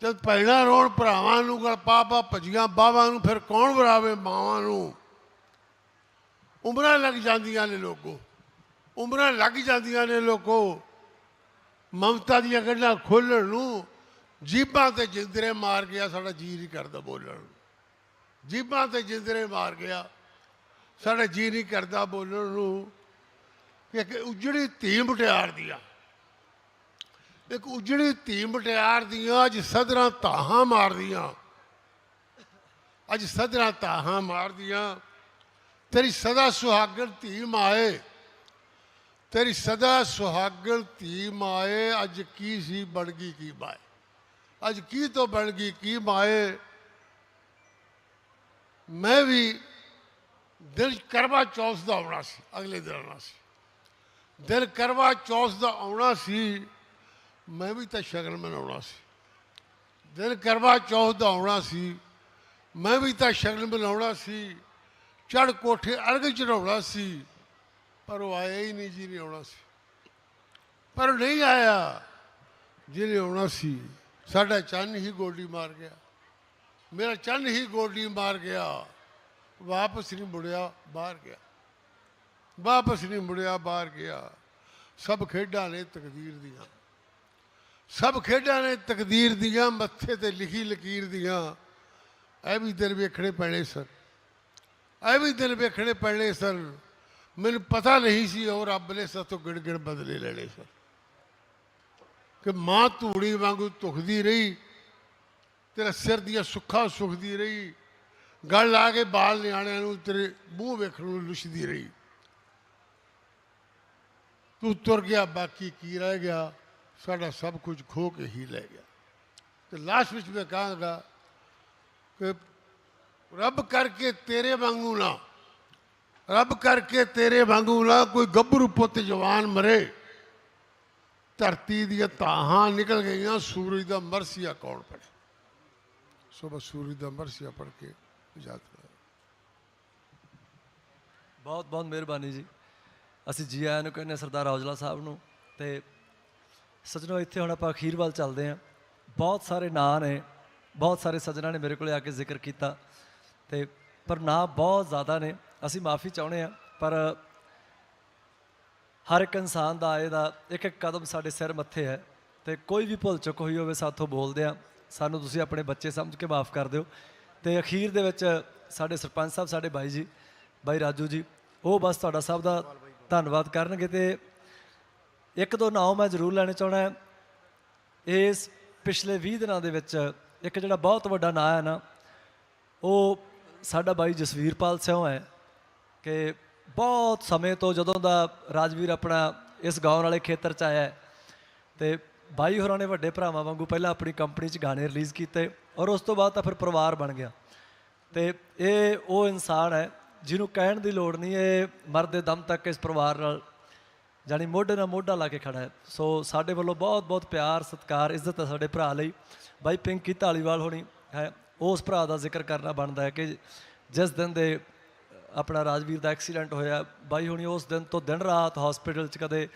ਜਦ ਭੈਣਾਂ ਰੋਣ ਭਰਾਵਾਂ ਨੂੰ, ਗਲ ਪਾ ਪਾ ਭੱਜੀਆਂ ਬਾਵਾਂ ਨੂੰ, ਫਿਰ ਕੌਣ ਵਰਾਵੇ ਮਾਵਾਂ ਨੂੰ? ਉਮਰਾਂ ਲੱਗ ਜਾਂਦੀਆਂ ਨੇ ਲੋਕੋ। ਉਮਰਾਂ ਲੱਗ ਜਾਂਦੀਆਂ ਨੇ ਲੋਕੋ। ਮਮਤਾ ਦੀਆਂ ਗੱਲਾਂ ਖੋਲਣ ਨੂੰ ਜੀਬਾਂ ਤੇ ਜਿੰਦਰੇ ਮਾਰ ਗਿਆ, ਸਾਡਾ ਜੀ ਨਹੀਂ ਕਰਦਾ ਬੋਲਣ। ਨੂੰ ਜੀਬਾਂ ਤੇ ਜਿੰਦਰੇ ਮਾਰ ਗਿਆ, ਸਾਡਾ ਜੀ ਨਹੀਂ ਕਰਦਾ ਬੋਲਣ ਨੂੰ। ਇੱਕ ਉਜੜੀ ਧੀ ਮੁਟਿਆਰ ਦੀਆਂ। ਇੱਕ ਉਜੜੀ ਧੀ ਮੁਟਿਆਰ ਦੀਆਂ ਅੱਜ ਸਦਰਾਂ ਤਾਹਾਂ ਮਾਰਦੀਆਂ। ਅੱਜ ਸਦਰਾਂ ਤਾਹਾਂ ਮਾਰਦੀਆਂ। ਤੇਰੀ ਸਦਾ ਸੁਹਾਗਣ ਧੀ ਮਾਏ। ਤੇਰੀ ਸਦਾ ਸੁਹਾਗਣ ਧੀ ਮਾਏ, ਅੱਜ ਕੀ ਸੀ ਬਣ ਗਈ, ਕੀ ਬਾਏ ਅੱਜ ਕੀ ਤੋਂ ਬਣ ਗਈ ਕੀ ਮਾਏ? ਮੈਂ ਵੀ ਦਿਲ ਕਰਵਾ ਚੌਥ ਦਾ ਆਉਣਾ ਸੀ, ਅਗਲੇ ਦਿਨ ਆਉਣਾ ਸੀ। ਦਿਲ ਕਰਵਾ ਚੌਥ ਦਾ ਆਉਣਾ ਸੀ, ਮੈਂ ਵੀ ਤਾਂ ਸ਼ਗਨ ਮਨਾਉਣਾ ਸੀ। ਦਿਲ ਕਰਵਾ ਚੌਥ ਦਾ ਆਉਣਾ ਸੀ, ਮੈਂ ਵੀ ਤਾਂ ਸ਼ਗਨ ਮਨਾਉਣਾ ਸੀ। ਚੜ ਕੋਠੇ ਅਰਗ ਚੜਾਉਣਾ ਸੀ, ਪਰ ਉਹ ਆਇਆ ਹੀ ਨਹੀਂ ਜਿਹਨੇ ਆਉਣਾ ਸੀ। ਪਰ ਉਹ ਨਹੀਂ ਆਇਆ ਜਿਹਨੇ ਆਉਣਾ ਸੀ। ਸਾਡਾ ਚੰਨ ਹੀ ਗੋਲੀ ਮਾਰ ਗਿਆ। ਮੇਰਾ ਚੰਨ ਹੀ ਗੋਲੀ ਮਾਰ ਗਿਆ। ਵਾਪਸ ਨਹੀਂ ਮੁੜਿਆ, ਬਾਹਰ ਗਿਆ। ਵਾਪਸ ਨਹੀਂ ਮੁੜਿਆ, ਬਾਹਰ ਗਿਆ। ਸਭ ਖੇਡਾਂ ਨੇ ਤਕਦੀਰ ਦੀਆਂ। ਸਭ ਖੇਡਾਂ ਨੇ ਤਕਦੀਰ ਦੀਆਂ, ਮੱਥੇ ਤੇ ਲਿਖੀ ਲਕੀਰ ਦੀਆਂ। ਇਹ ਵੀ ਦਿਨ ਵੇਖਣੇ ਪੈਣੇ ਸਨ। ਇਹ ਵੀ ਦਿਨ ਵੇਖਣੇ ਪੈਣੇ ਸਨ। ਮੈਨੂੰ ਪਤਾ ਨਹੀਂ ਸੀ, ਉਹ ਰੱਬ ਨੇ ਸਾਤੋਂ ਗਿਣ ਗਿਣ ਬਦਲੇ ਲੈਣੇ ਸਨ। ਕਿ ਮਾਂ ਧੂੜੀ ਵਾਂਗੂ ਧੁਖਦੀ ਰਹੀ, ਤੇਰਾ ਸਿਰ ਦੀਆਂ ਸੁੱਖਾਂ ਸੁਖਦੀ ਰਹੀ। ਗੱਲ ਲਾ ਕੇ ਬਾਲ ਨਿਆਣਿਆਂ ਨੂੰ, ਤੇਰੇ ਮੂੰਹ ਵੇਖਣ ਨੂੰ ਲੁਸ਼ਦੀ ਰਹੀ। ਤੂੰ ਤੁਰ ਗਿਆ, ਬਾਕੀ ਕੀ ਰਹਿ ਗਿਆ? ਸਾਡਾ ਸਭ ਕੁਝ ਖੋ ਕੇ ਹੀ ਲੈ ਗਿਆ। ਤੇ ਲਾਸਟ ਵਿੱਚ ਮੈਂ ਕਹਾਂਗਾ ਕਿ ਰੱਬ ਕਰਕੇ ਤੇਰੇ ਵਾਂਗੂ ਨਾ, ਰੱਬ ਕਰਕੇ ਤੇਰੇ ਵਾਂਗੂ ਨਾ ਕੋਈ ਗੱਭਰੂ ਪੁੱਤ ਜਵਾਨ ਮਰੇ। ਧਰਤੀ ਦੀਆਂ ਤਾਹਾਂ ਨਿਕਲ ਗਈਆਂ, ਸੂਰਜ ਦਾ ਮਰਸੀਆ ਕੌਣ ਪੜੇ ਸੋ ਸੂਰਜ ਦਾ ਮਰਸੀਆ ਪੜ ਕੇ ਇਜਾਜ਼ਤ ਬਹੁਤ ਬਹੁਤ ਮਿਹਰਬਾਨੀ ਜੀ। ਅਸੀਂ ਜੀ ਆਇਆਂ ਨੂੰ ਕਹਿੰਦੇ ਹਾਂ ਸਰਦਾਰ ਔਜਲਾ ਸਾਹਿਬ ਨੂੰ ਤੇ ਸੱਜਣੋ, ਇੱਥੇ ਹੁਣ ਆਪਾਂ ਅਖੀਰ ਵੱਲ ਚੱਲਦੇ ਹਾਂ। ਬਹੁਤ ਸਾਰੇ ਨਾਂ ਨੇ, ਬਹੁਤ ਸਾਰੇ ਸੱਜਣਾਂ ਨੇ ਮੇਰੇ ਕੋਲੇ ਆ ਕੇ ਜ਼ਿਕਰ ਕੀਤਾ ਤੇ ਪਰ ਨਾਂ ਬਹੁਤ ਜ਼ਿਆਦਾ ਨੇ। ਅਸੀਂ ਮਾਫੀ ਚਾਹੁੰਦੇ ਆ ਪਰ ਹਰ ਇੱਕ ਇਨਸਾਨ ਦਾ ਆਏ ਦਾ ਇੱਕ ਇੱਕ ਕਦਮ ਸਾਡੇ ਸਿਰ ਮੱਥੇ ਹੈ ਤੇ ਕੋਈ ਵੀ ਭੁੱਲ ਚੁੱਕ ਹੋਈ ਹੋਵੇ ਸਾਥੋਂ ਬੋਲਦੇ ਆ ਸਾਨੂੰ ਤੁਸੀਂ ਆਪਣੇ ਬੱਚੇ ਸਮਝ ਕੇ ਮਾਫ ਕਰ ਦਿਓ। ਤੇ ਅਖੀਰ ਦੇ ਵਿੱਚ ਸਾਡੇ ਸਰਪੰਚ ਸਾਹਿਬ, ਸਾਡੇ ਬਾਈ ਜੀ, ਬਾਈ ਰਾਜੂ ਜੀ, ਉਹ ਬਸ ਤੁਹਾਡਾ ਸਭ ਦਾ ਧੰਨਵਾਦ ਕਰਨਗੇ ਤੇ ਇੱਕ ਦੋ ਨਾਮ ਮੈਂ ਜ਼ਰੂਰ ਲੈਣੇ ਚਾਹਣਾ ਇਸ ਪਿਛਲੇ 20 ਦਿਨਾਂ ਦੇ ਵਿੱਚ ਇੱਕ ਜਿਹੜਾ ਬਹੁਤ ਵੱਡਾ ਨਾਂ ਹੈ ਨਾ, ਉਹ ਸਾਡਾ ਬਾਈ ਜਸਵੀਰਪਾਲ ਸਿੰਘ ਹੈ ਕਿ ਬਹੁਤ ਸਮੇਂ ਤੋਂ ਜਦੋਂ ਦਾ ਰਾਜਵੀਰ ਆਪਣਾ ਇਸ ਗਾਉਣ ਵਾਲੇ ਖੇਤਰ 'ਚ ਆਇਆ ਹੈ ਤੇ ਬਾਈ ਹੋਰਾਂ ਨੇ ਵੱਡੇ ਭਰਾਵਾਂ ਵਾਂਗੂ ਪਹਿਲਾਂ ਆਪਣੀ ਕੰਪਨੀ 'ਚ ਗਾਣੇ ਰਿਲੀਜ਼ ਕੀਤੇ ਔਰ ਉਸ ਤੋਂ ਬਾਅਦ ਤਾਂ ਫਿਰ ਪਰਿਵਾਰ ਬਣ ਗਿਆ। ਤੇ ਇਹ ਉਹ ਇਨਸਾਨ ਹੈ ਜਿਹਨੂੰ ਕਹਿਣ ਦੀ ਲੋੜ ਨਹੀਂ, ਇਹ ਮਰਦੇ ਦਮ ਤੱਕ ਇਸ ਪਰਿਵਾਰ ਨਾਲ ਜਾਨੀ ਮੋਢੇ ਨਾਲ ਮੋਢਾ ਲਾ ਕੇ ਖੜਾ ਹੈ। ਸੋ ਸਾਡੇ ਵੱਲੋਂ ਬਹੁਤ ਬਹੁਤ ਪਿਆਰ, ਸਤਿਕਾਰ, ਇੱਜ਼ਤ ਹੈ ਸਾਡੇ ਭਰਾ ਲਈ। ਬਾਈ ਪਿੰਕੀ ਢਾਲੀਵਾਲ ਹੋਣੀ ਹੈ ਉਸ ਭਰਾ ਦਾ ਜ਼ਿਕਰ ਕਰਨਾ ਬਣਦਾ ਹੈ ਕਿ ਜਿਸ ਦਿਨ ਦੇ ਆਪਣਾ ਰਾਜਵੀਰ ਦਾ ਐਕਸੀਡੈਂਟ ਹੋਇਆ। ਬਾਈ ਹੋਣੀ ਉਸ ਦਿਨ ਤੋਂ ਦਿਨ ਰਾਤ ਹਸਪੀਟਲ 'ਚ ਕਦੇ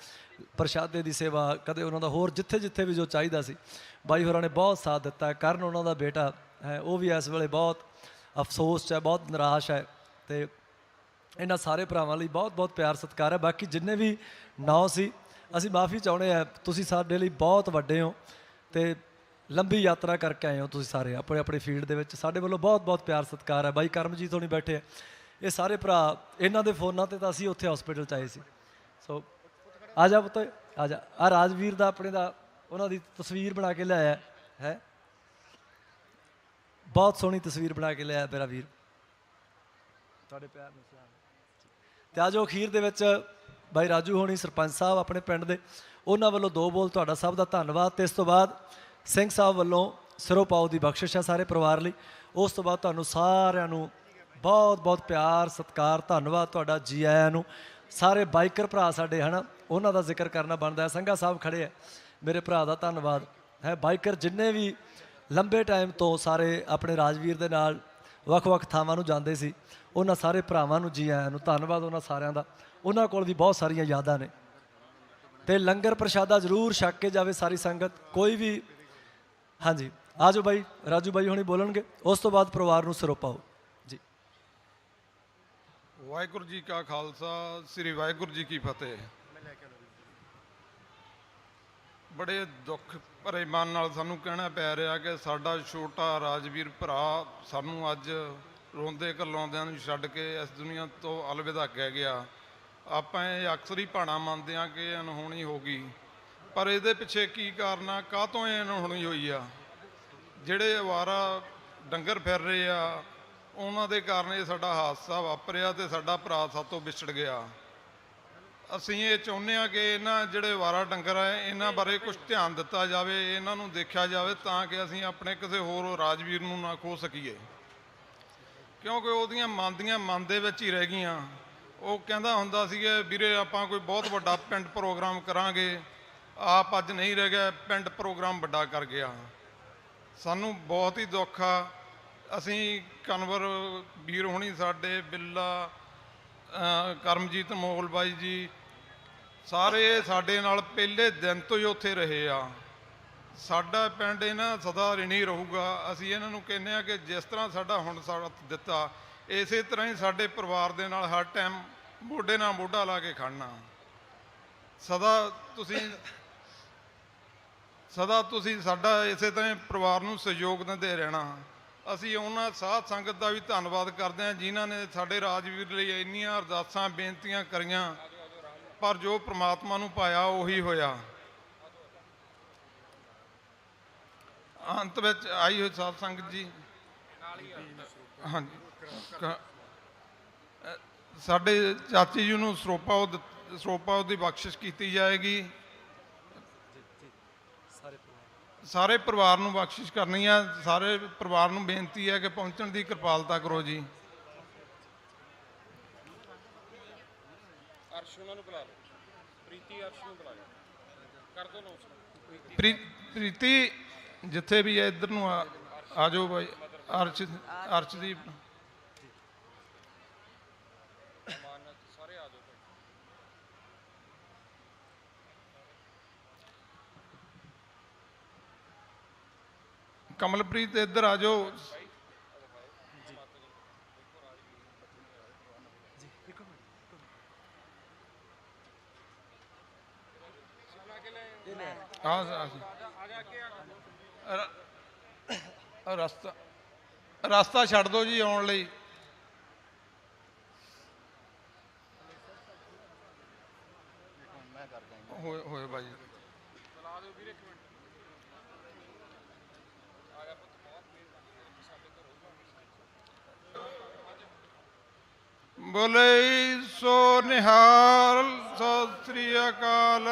ਪ੍ਰਸ਼ਾਦੇ ਦੀ ਸੇਵਾ, ਕਦੇ ਉਹਨਾਂ ਦਾ ਹੋਰ ਜਿੱਥੇ ਜਿੱਥੇ ਵੀ ਜੋ ਚਾਹੀਦਾ ਸੀ। ਬਾਈ ਹੋਰਾਂ ਨੇ ਬਹੁਤ ਸਾਥ ਦਿੱਤਾ। ਕਰਨ ਉਹਨਾਂ ਦਾ ਬੇਟਾ ਹੈ, ਉਹ ਵੀ ਇਸ ਵੇਲੇ ਬਹੁਤ ਅਫਸੋਸ 'ਚ ਹੈ, ਬਹੁਤ ਨਿਰਾਸ਼ ਹੈ ਤੇ ਇਹਨਾਂ ਸਾਰੇ ਭਰਾਵਾਂ ਲਈ ਬਹੁਤ ਬਹੁਤ ਪਿਆਰ ਸਤਿਕਾਰ ਹੈ। ਬਾਕੀ ਜਿੰਨੇ ਵੀ ਨਾਂ ਸੀ, ਅਸੀਂ ਮਾਫੀ ਚਾਹੁੰਦੇ ਆ ਤੁਸੀਂ ਸਾਡੇ ਲਈ ਬਹੁਤ ਵੱਡੇ ਹੋ ਤੇ ਲੰਬੀ ਯਾਤਰਾ ਕਰਕੇ ਆਏ ਹੋ ਤੁਸੀਂ ਸਾਰੇ ਆਪਣੇ ਆਪਣੇ ਫੀਲਡ ਦੇ ਵਿੱਚ। ਸਾਡੇ ਵੱਲੋਂ ਬਹੁਤ ਬਹੁਤ ਪਿਆਰ ਸਤਿਕਾਰ ਹੈ। ਬਾਈ ਕਰਮਜੀਤ ਹੋਣੀ ਬੈਠੇ ਆ। ਇਹ ਸਾਰੇ ਭਰਾ, ਇਹਨਾਂ ਦੇ ਫੋਨਾਂ ਤੇ ਤਾਂ ਅਸੀਂ ਉੱਥੇ ਹਸਪੀਟਲ ਚ ਆਏ ਸੀ। ਸੋ ਆ ਜਾ ਪੁੱਤ, ਆ ਜਾ। ਆ ਰਾਜਵੀਰ ਦਾ ਆਪਣੇ ਦਾ, ਉਹਨਾਂ ਦੀ ਤਸਵੀਰ ਬਣਾ ਕੇ ਲਿਆਇਆ ਹੈ। ਬਹੁਤ ਸੋਹਣੀ ਤਸਵੀਰ ਬਣਾ ਕੇ ਲਿਆਇਆ ਮੇਰਾ ਵੀਰ। ਤੁਹਾਡੇ ਪਿਆਰ ਨੂੰ ਸਲਾਮ। ਤੇ ਆਜੋ ਅਖੀਰ ਦੇ ਵਿੱਚ, ਬਾਈ ਰਾਜੂ ਹੋਣੀ, ਸਰਪੰਚ ਸਾਹਿਬ ਆਪਣੇ ਪਿੰਡ ਦੇ। ਉਹਨਾਂ ਵੱਲੋਂ ਦੋ ਬੋਲ ਤੁਹਾਡਾ ਸਭ ਦਾ ਧੰਨਵਾਦ। ਤੇ ਇਸ ਤੋਂ ਬਾਅਦ ਸਿੰਘ ਸਾਹਿਬ ਵੱਲੋਂ ਸਿਰੋਂ ਪਾਓ ਦੀ ਬਖਸ਼ਿਸ਼ ਹੈ ਸਾਰੇ ਪਰਿਵਾਰ ਲਈ। ਉਸ ਤੋਂ ਬਾਅਦ ਤੁਹਾਨੂੰ ਸਾਰਿਆਂ ਨੂੰ ਬਹੁਤ ਬਹੁਤ ਪਿਆਰ, ਸਤਿਕਾਰ, ਧੰਨਵਾਦ ਤੁਹਾਡਾ ਜੀ ਆਇਆਂ ਨੂੰ। ਸਾਰੇ ਬਾਈਕਰ ਭਰਾ ਸਾਡੇ, ਹਨਾ, ਉਹਨਾਂ ਦਾ ਜ਼ਿਕਰ ਕਰਨਾ ਬਣਦਾ ਹੈ। ਸੰਘਾ ਸਾਹਿਬ ਖੜੇ ਹੈ। ਮੇਰੇ ਭਰਾ ਦਾ ਧੰਨਵਾਦ ਹੈ। ਬਾਈਕਰ ਜਿੰਨੇ ਵੀ ਲੰਬੇ ਟਾਈਮ ਤੋਂ ਸਾਰੇ ਆਪਣੇ ਰਾਜਵੀਰ ਦੇ ਨਾਲ ਵੱਖ-ਵੱਖ ਥਾਵਾਂ ਨੂੰ ਜਾਂਦੇ ਸੀ, ਉਹਨਾਂ ਸਾਰੇ ਭਰਾਵਾਂ ਨੂੰ, ਜੀ ਆਇਆਂ ਨੂੰ ਧੰਨਵਾਦ ਉਹਨਾਂ ਸਾਰਿਆਂ ਦਾ। ਉਹਨਾਂ ਕੋਲ ਵੀ ਬਹੁਤ ਸਾਰੀਆਂ ਯਾਦਾਂ ਨੇ। ਤੇ ਲੰਗਰ ਪ੍ਰਸ਼ਾਦਾ ਜ਼ਰੂਰ ਛਕ ਕੇ ਜਾਵੇ ਸਾਰੀ ਸੰਗਤ, ਕੋਈ ਵੀ ਹਾਂਜੀ, ਆਜੋ ਬਾਈ, ਰਾਜੂ ਬਾਈ ਹੁਣੀ ਬੋਲਣਗੇ, ਉਸ ਤੋਂ ਬਾਅਦ ਪਰਿਵਾਰ ਨੂੰ ਸਰੋਪਾਓ ਜੀ ਵਾਹਿਗੁਰੂ ਜੀ ਕਾ ਖਾਲਸਾ, ਸ੍ਰੀ ਵਾਹਿਗੁਰੂ ਜੀ ਕੀ ਫਤਿਹ। ਬੜੇ ਦੁੱਖ ਭਰੇ ਮਨ ਨਾਲ ਸਾਨੂੰ ਕਹਿਣਾ ਪੈ ਰਿਹਾ ਕਿ ਸਾਡਾ ਛੋਟਾ ਰਾਜਵੀਰ ਭਰਾ ਸਾਨੂੰ ਅੱਜ ਰੋਂਦੇ ਕਰਲਾਉਂਦਿਆਂ ਨੂੰ ਛੱਡ ਕੇ ਇਸ ਦੁਨੀਆ ਤੋਂ ਅਲਵਿਦਾ ਕਹਿ ਗਿਆ। ਆਪਾਂ ਇਹ ਅਕਸਰ ਹੀ ਭਾਣਾ ਮੰਨਦੇ ਆ ਕਿ ਇਹ ਅਨਹੋਣੀ ਹੋ ਗਈ। ਪਰ ਇਹਦੇ ਪਿੱਛੇ ਕੀ ਕਾਰਨ ਆ ਕਾਹ ਤੋਂ ਇਹ ਅਨਹੋਣੀ ਹੋਈ ਆ? ਜਿਹੜੇ ਅਵਾਰਾ ਡੰਗਰ ਫਿਰ ਰਹੇ ਆ ਉਹਨਾਂ ਦੇ ਕਾਰਨ ਇਹ ਸਾਡਾ ਹਾਦਸਾ ਵਾਪਰਿਆ ਤੇ ਸਾਡਾ ਭਰਾ ਸਾਤੋਂ ਵਿਛੜ ਗਿਆ। ਅਸੀਂ ਇਹ ਚਾਹੁੰਦੇ ਆ ਕਿ ਇਹਨਾਂ ਜਿਹੜੇ ਵਾਰਾ ਡੰਗਰ ਆ, ਇਹਨਾਂ ਬਾਰੇ ਕੁਝ ਧਿਆਨ ਦਿੱਤਾ ਜਾਵੇ, ਇਹਨਾਂ ਨੂੰ ਦੇਖਿਆ ਜਾਵੇ ਤਾਂ ਕਿ ਅਸੀਂ ਆਪਣੇ ਕਿਸੇ ਹੋਰ ਰਾਜਵੀਰ ਨੂੰ ਨਾ ਖੋ ਸਕੀਏ। ਕਿਉਂਕਿ ਉਹਦੀਆਂ ਮਨਦੀਆਂ ਮਨ ਦੇ ਵਿੱਚ ਹੀ ਰਹਿ ਗਈਆਂ। ਉਹ ਕਹਿੰਦਾ ਹੁੰਦਾ ਸੀਗਾ ਵੀਰੇ ਆਪਾਂ ਕੋਈ ਬਹੁਤ ਵੱਡਾ ਪਿੰਡ ਪ੍ਰੋਗਰਾਮ ਕਰਾਂਗੇ। ਆਪ ਅੱਜ ਨਹੀਂ ਰਹਿ ਗਿਆ, ਪਿੰਡ ਪ੍ਰੋਗਰਾਮ ਵੱਡਾ ਕਰ ਗਿਆ। ਸਾਨੂੰ ਬਹੁਤ ਹੀ ਦੁੱਖ ਆ। ਅਸੀਂ ਕਨਵਰ ਵੀਰ ਹੁਣੀ ਸਾਡੇ, ਬਿੱਲਾ ਕਰਮਜੀਤ ਮੋਗਲ ਬਾਈ ਜੀ, ਸਾਰੇ ਸਾਡੇ ਨਾਲ ਪਹਿਲੇ ਦਿਨ ਤੋਂ ਹੀ ਉੱਥੇ ਰਹੇ ਆ। ਸਾਡਾ ਪਿੰਡ ਇਹਨਾਂ ਸਦਾ ਰਿਣੀ ਰਹੂਗਾ। ਅਸੀਂ ਇਹਨਾਂ ਨੂੰ ਕਹਿੰਦੇ ਆ ਕਿ ਜਿਸ ਤਰ੍ਹਾਂ ਸਾਡਾ ਹੁਣ ਸਾਥ ਦਿੱਤਾ, ਇਸੇ ਤਰ੍ਹਾਂ ਹੀ ਸਾਡੇ ਪਰਿਵਾਰ ਦੇ ਨਾਲ ਹਰ ਟਾਈਮ ਮੋਢੇ ਨਾਲ ਮੋਢਾ ਲਾ ਕੇ ਖੜਨਾ। ਸਦਾ ਤੁਸੀਂ ਸਦਾ ਤੁਸੀਂ ਸਾਡਾ ਇਸੇ ਤਰ੍ਹਾਂ ਹੀ ਪਰਿਵਾਰ ਨੂੰ ਸਹਿਯੋਗ ਦਿੰਦੇ ਰਹਿਣਾ। ਅਸੀਂ ਉਹਨਾਂ ਸਾਧ ਸੰਗਤ ਦਾ ਵੀ ਧੰਨਵਾਦ ਕਰਦੇ ਹਾਂ, ਜਿਨ੍ਹਾਂ ਨੇ ਸਾਡੇ ਰਾਜਵੀਰ ਲਈ ਇੰਨੀਆਂ ਅਰਦਾਸਾਂ, ਬੇਨਤੀਆਂ ਕਰੀਆਂ। ਪਰ ਜੋ ਪ੍ਰਮਾਤਮਾ ਨੂੰ ਪਾਇਆ, ਉਹੀ ਹੋਇਆ। ਅੰਤ ਵਿੱਚ ਆਈ ਹੋਈ ਸਾਧ ਸੰਗਤ ਜੀ। ਹਾਂਜੀ। ਸਾਡੇ ਚਾਚੀ ਜੀ ਨੂੰ ਸਰੋਪਾ ਉਹ ਸਰੋਪਾ ਉਹਦੀ ਬਖਸ਼ਿਸ਼ ਕੀਤੀ ਜਾਏਗੀ। ਸਾਰੇ ਪਰਿਵਾਰ ਨੂੰ ਬਖਸ਼ਿਸ਼ ਕਰਨੀ ਆ ਸਾਰੇ ਪਰਿਵਾਰ ਨੂੰ ਬੇਨਤੀ ਹੈ ਕਿ ਪਹੁੰਚਣ ਦੀ ਕਿਰਪਾਲਤਾ ਕਰੋ ਜੀ। ਪ੍ਰੀ- ਪ੍ਰੀਤੀ ਜਿੱਥੇ ਵੀ ਹੈ ਇੱਧਰ ਨੂੰ ਆ ਜਾਓ ਬਾਈ। ਅਰਸ਼ ਅਰਸ਼ਦੀਪ ਕਮਲਪ੍ਰੀਤ ਇੱਧਰ ਆ ਜਾਓ। ਆ ਰਸਤਾ ਰਸਤਾ ਛੱਡ ਦਿਓ ਜੀ ਆਉਣ ਲਈ। ਹੋਏ ਹੋਏ ਬਾਈ। ਬੋਲੇ ਸੋ ਨਿਹਾਲ, ਸਤਿ ਸ੍ਰੀ ਅਕਾਲ।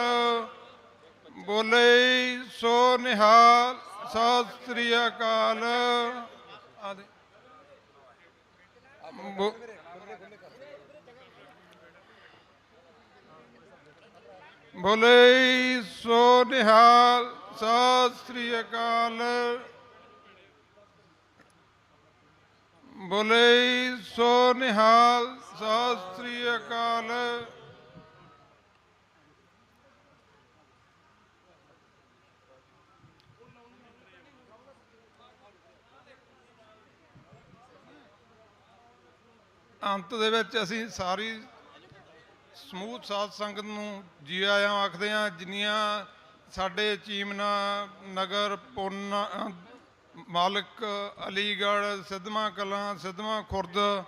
ਬੋਲੇ ਸੋ ਨਿਹਾਲ, ਸਤਿ ਸ੍ਰੀ ਅਕਾਲ। ਆਦੇ। ਬੋਲੇ ਸੋ ਨਿਹਾਲ, ਸਤਿ ਸ੍ਰੀ ਅਕਾਲ। ਬੋਲੇ ਸੋ ਨਿਹਾਲ, ਸਤਿ ਸ੍ਰੀ ਅਕਾਲ। ਅੰਤ ਦੇ ਵਿੱਚ ਅਸੀਂ ਸਾਰੀ ਸਮੂਹ ਸਾਧ ਸੰਗਤ ਨੂੰ ਜੀ ਆਇਆਂ ਆਖਦੇ ਹਾਂ, ਜਿੰਨੀਆਂ ਸਾਡੇ ਚੀਮਨਾ ਨਗਰ, ਪੋਨਾ ਮਾਲਕ ਅਲੀਗੜ੍ਹ, ਸਿੱਧਵਾਂ ਕਲਾਂ, ਸਿੱਧਵਾਂ ਖੁਰਦ,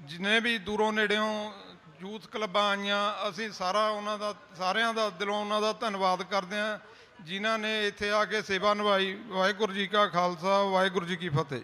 ਜਿਨੇ ਵੀ ਦੂਰੋਂ ਨੇੜਿਓਂ ਯੂਥ ਕਲੱਬਾਂ ਆਈਆਂ, ਅਸੀਂ ਸਾਰਾ ਉਹਨਾਂ ਦਾ, ਸਾਰਿਆਂ ਦਾ ਦਿਲੋਂ ਉਹਨਾਂ ਦਾ ਧੰਨਵਾਦ ਕਰਦੇ ਹਾਂ, ਜਿਨ੍ਹਾਂ ਨੇ ਇੱਥੇ ਆ ਕੇ ਸੇਵਾ ਨਿਭਾਈ। ਵਾਹਿਗੁਰੂ ਜੀ ਕਾ ਖਾਲਸਾ, ਵਾਹਿਗੁਰੂ ਜੀ ਕੀ ਫਤਿਹ।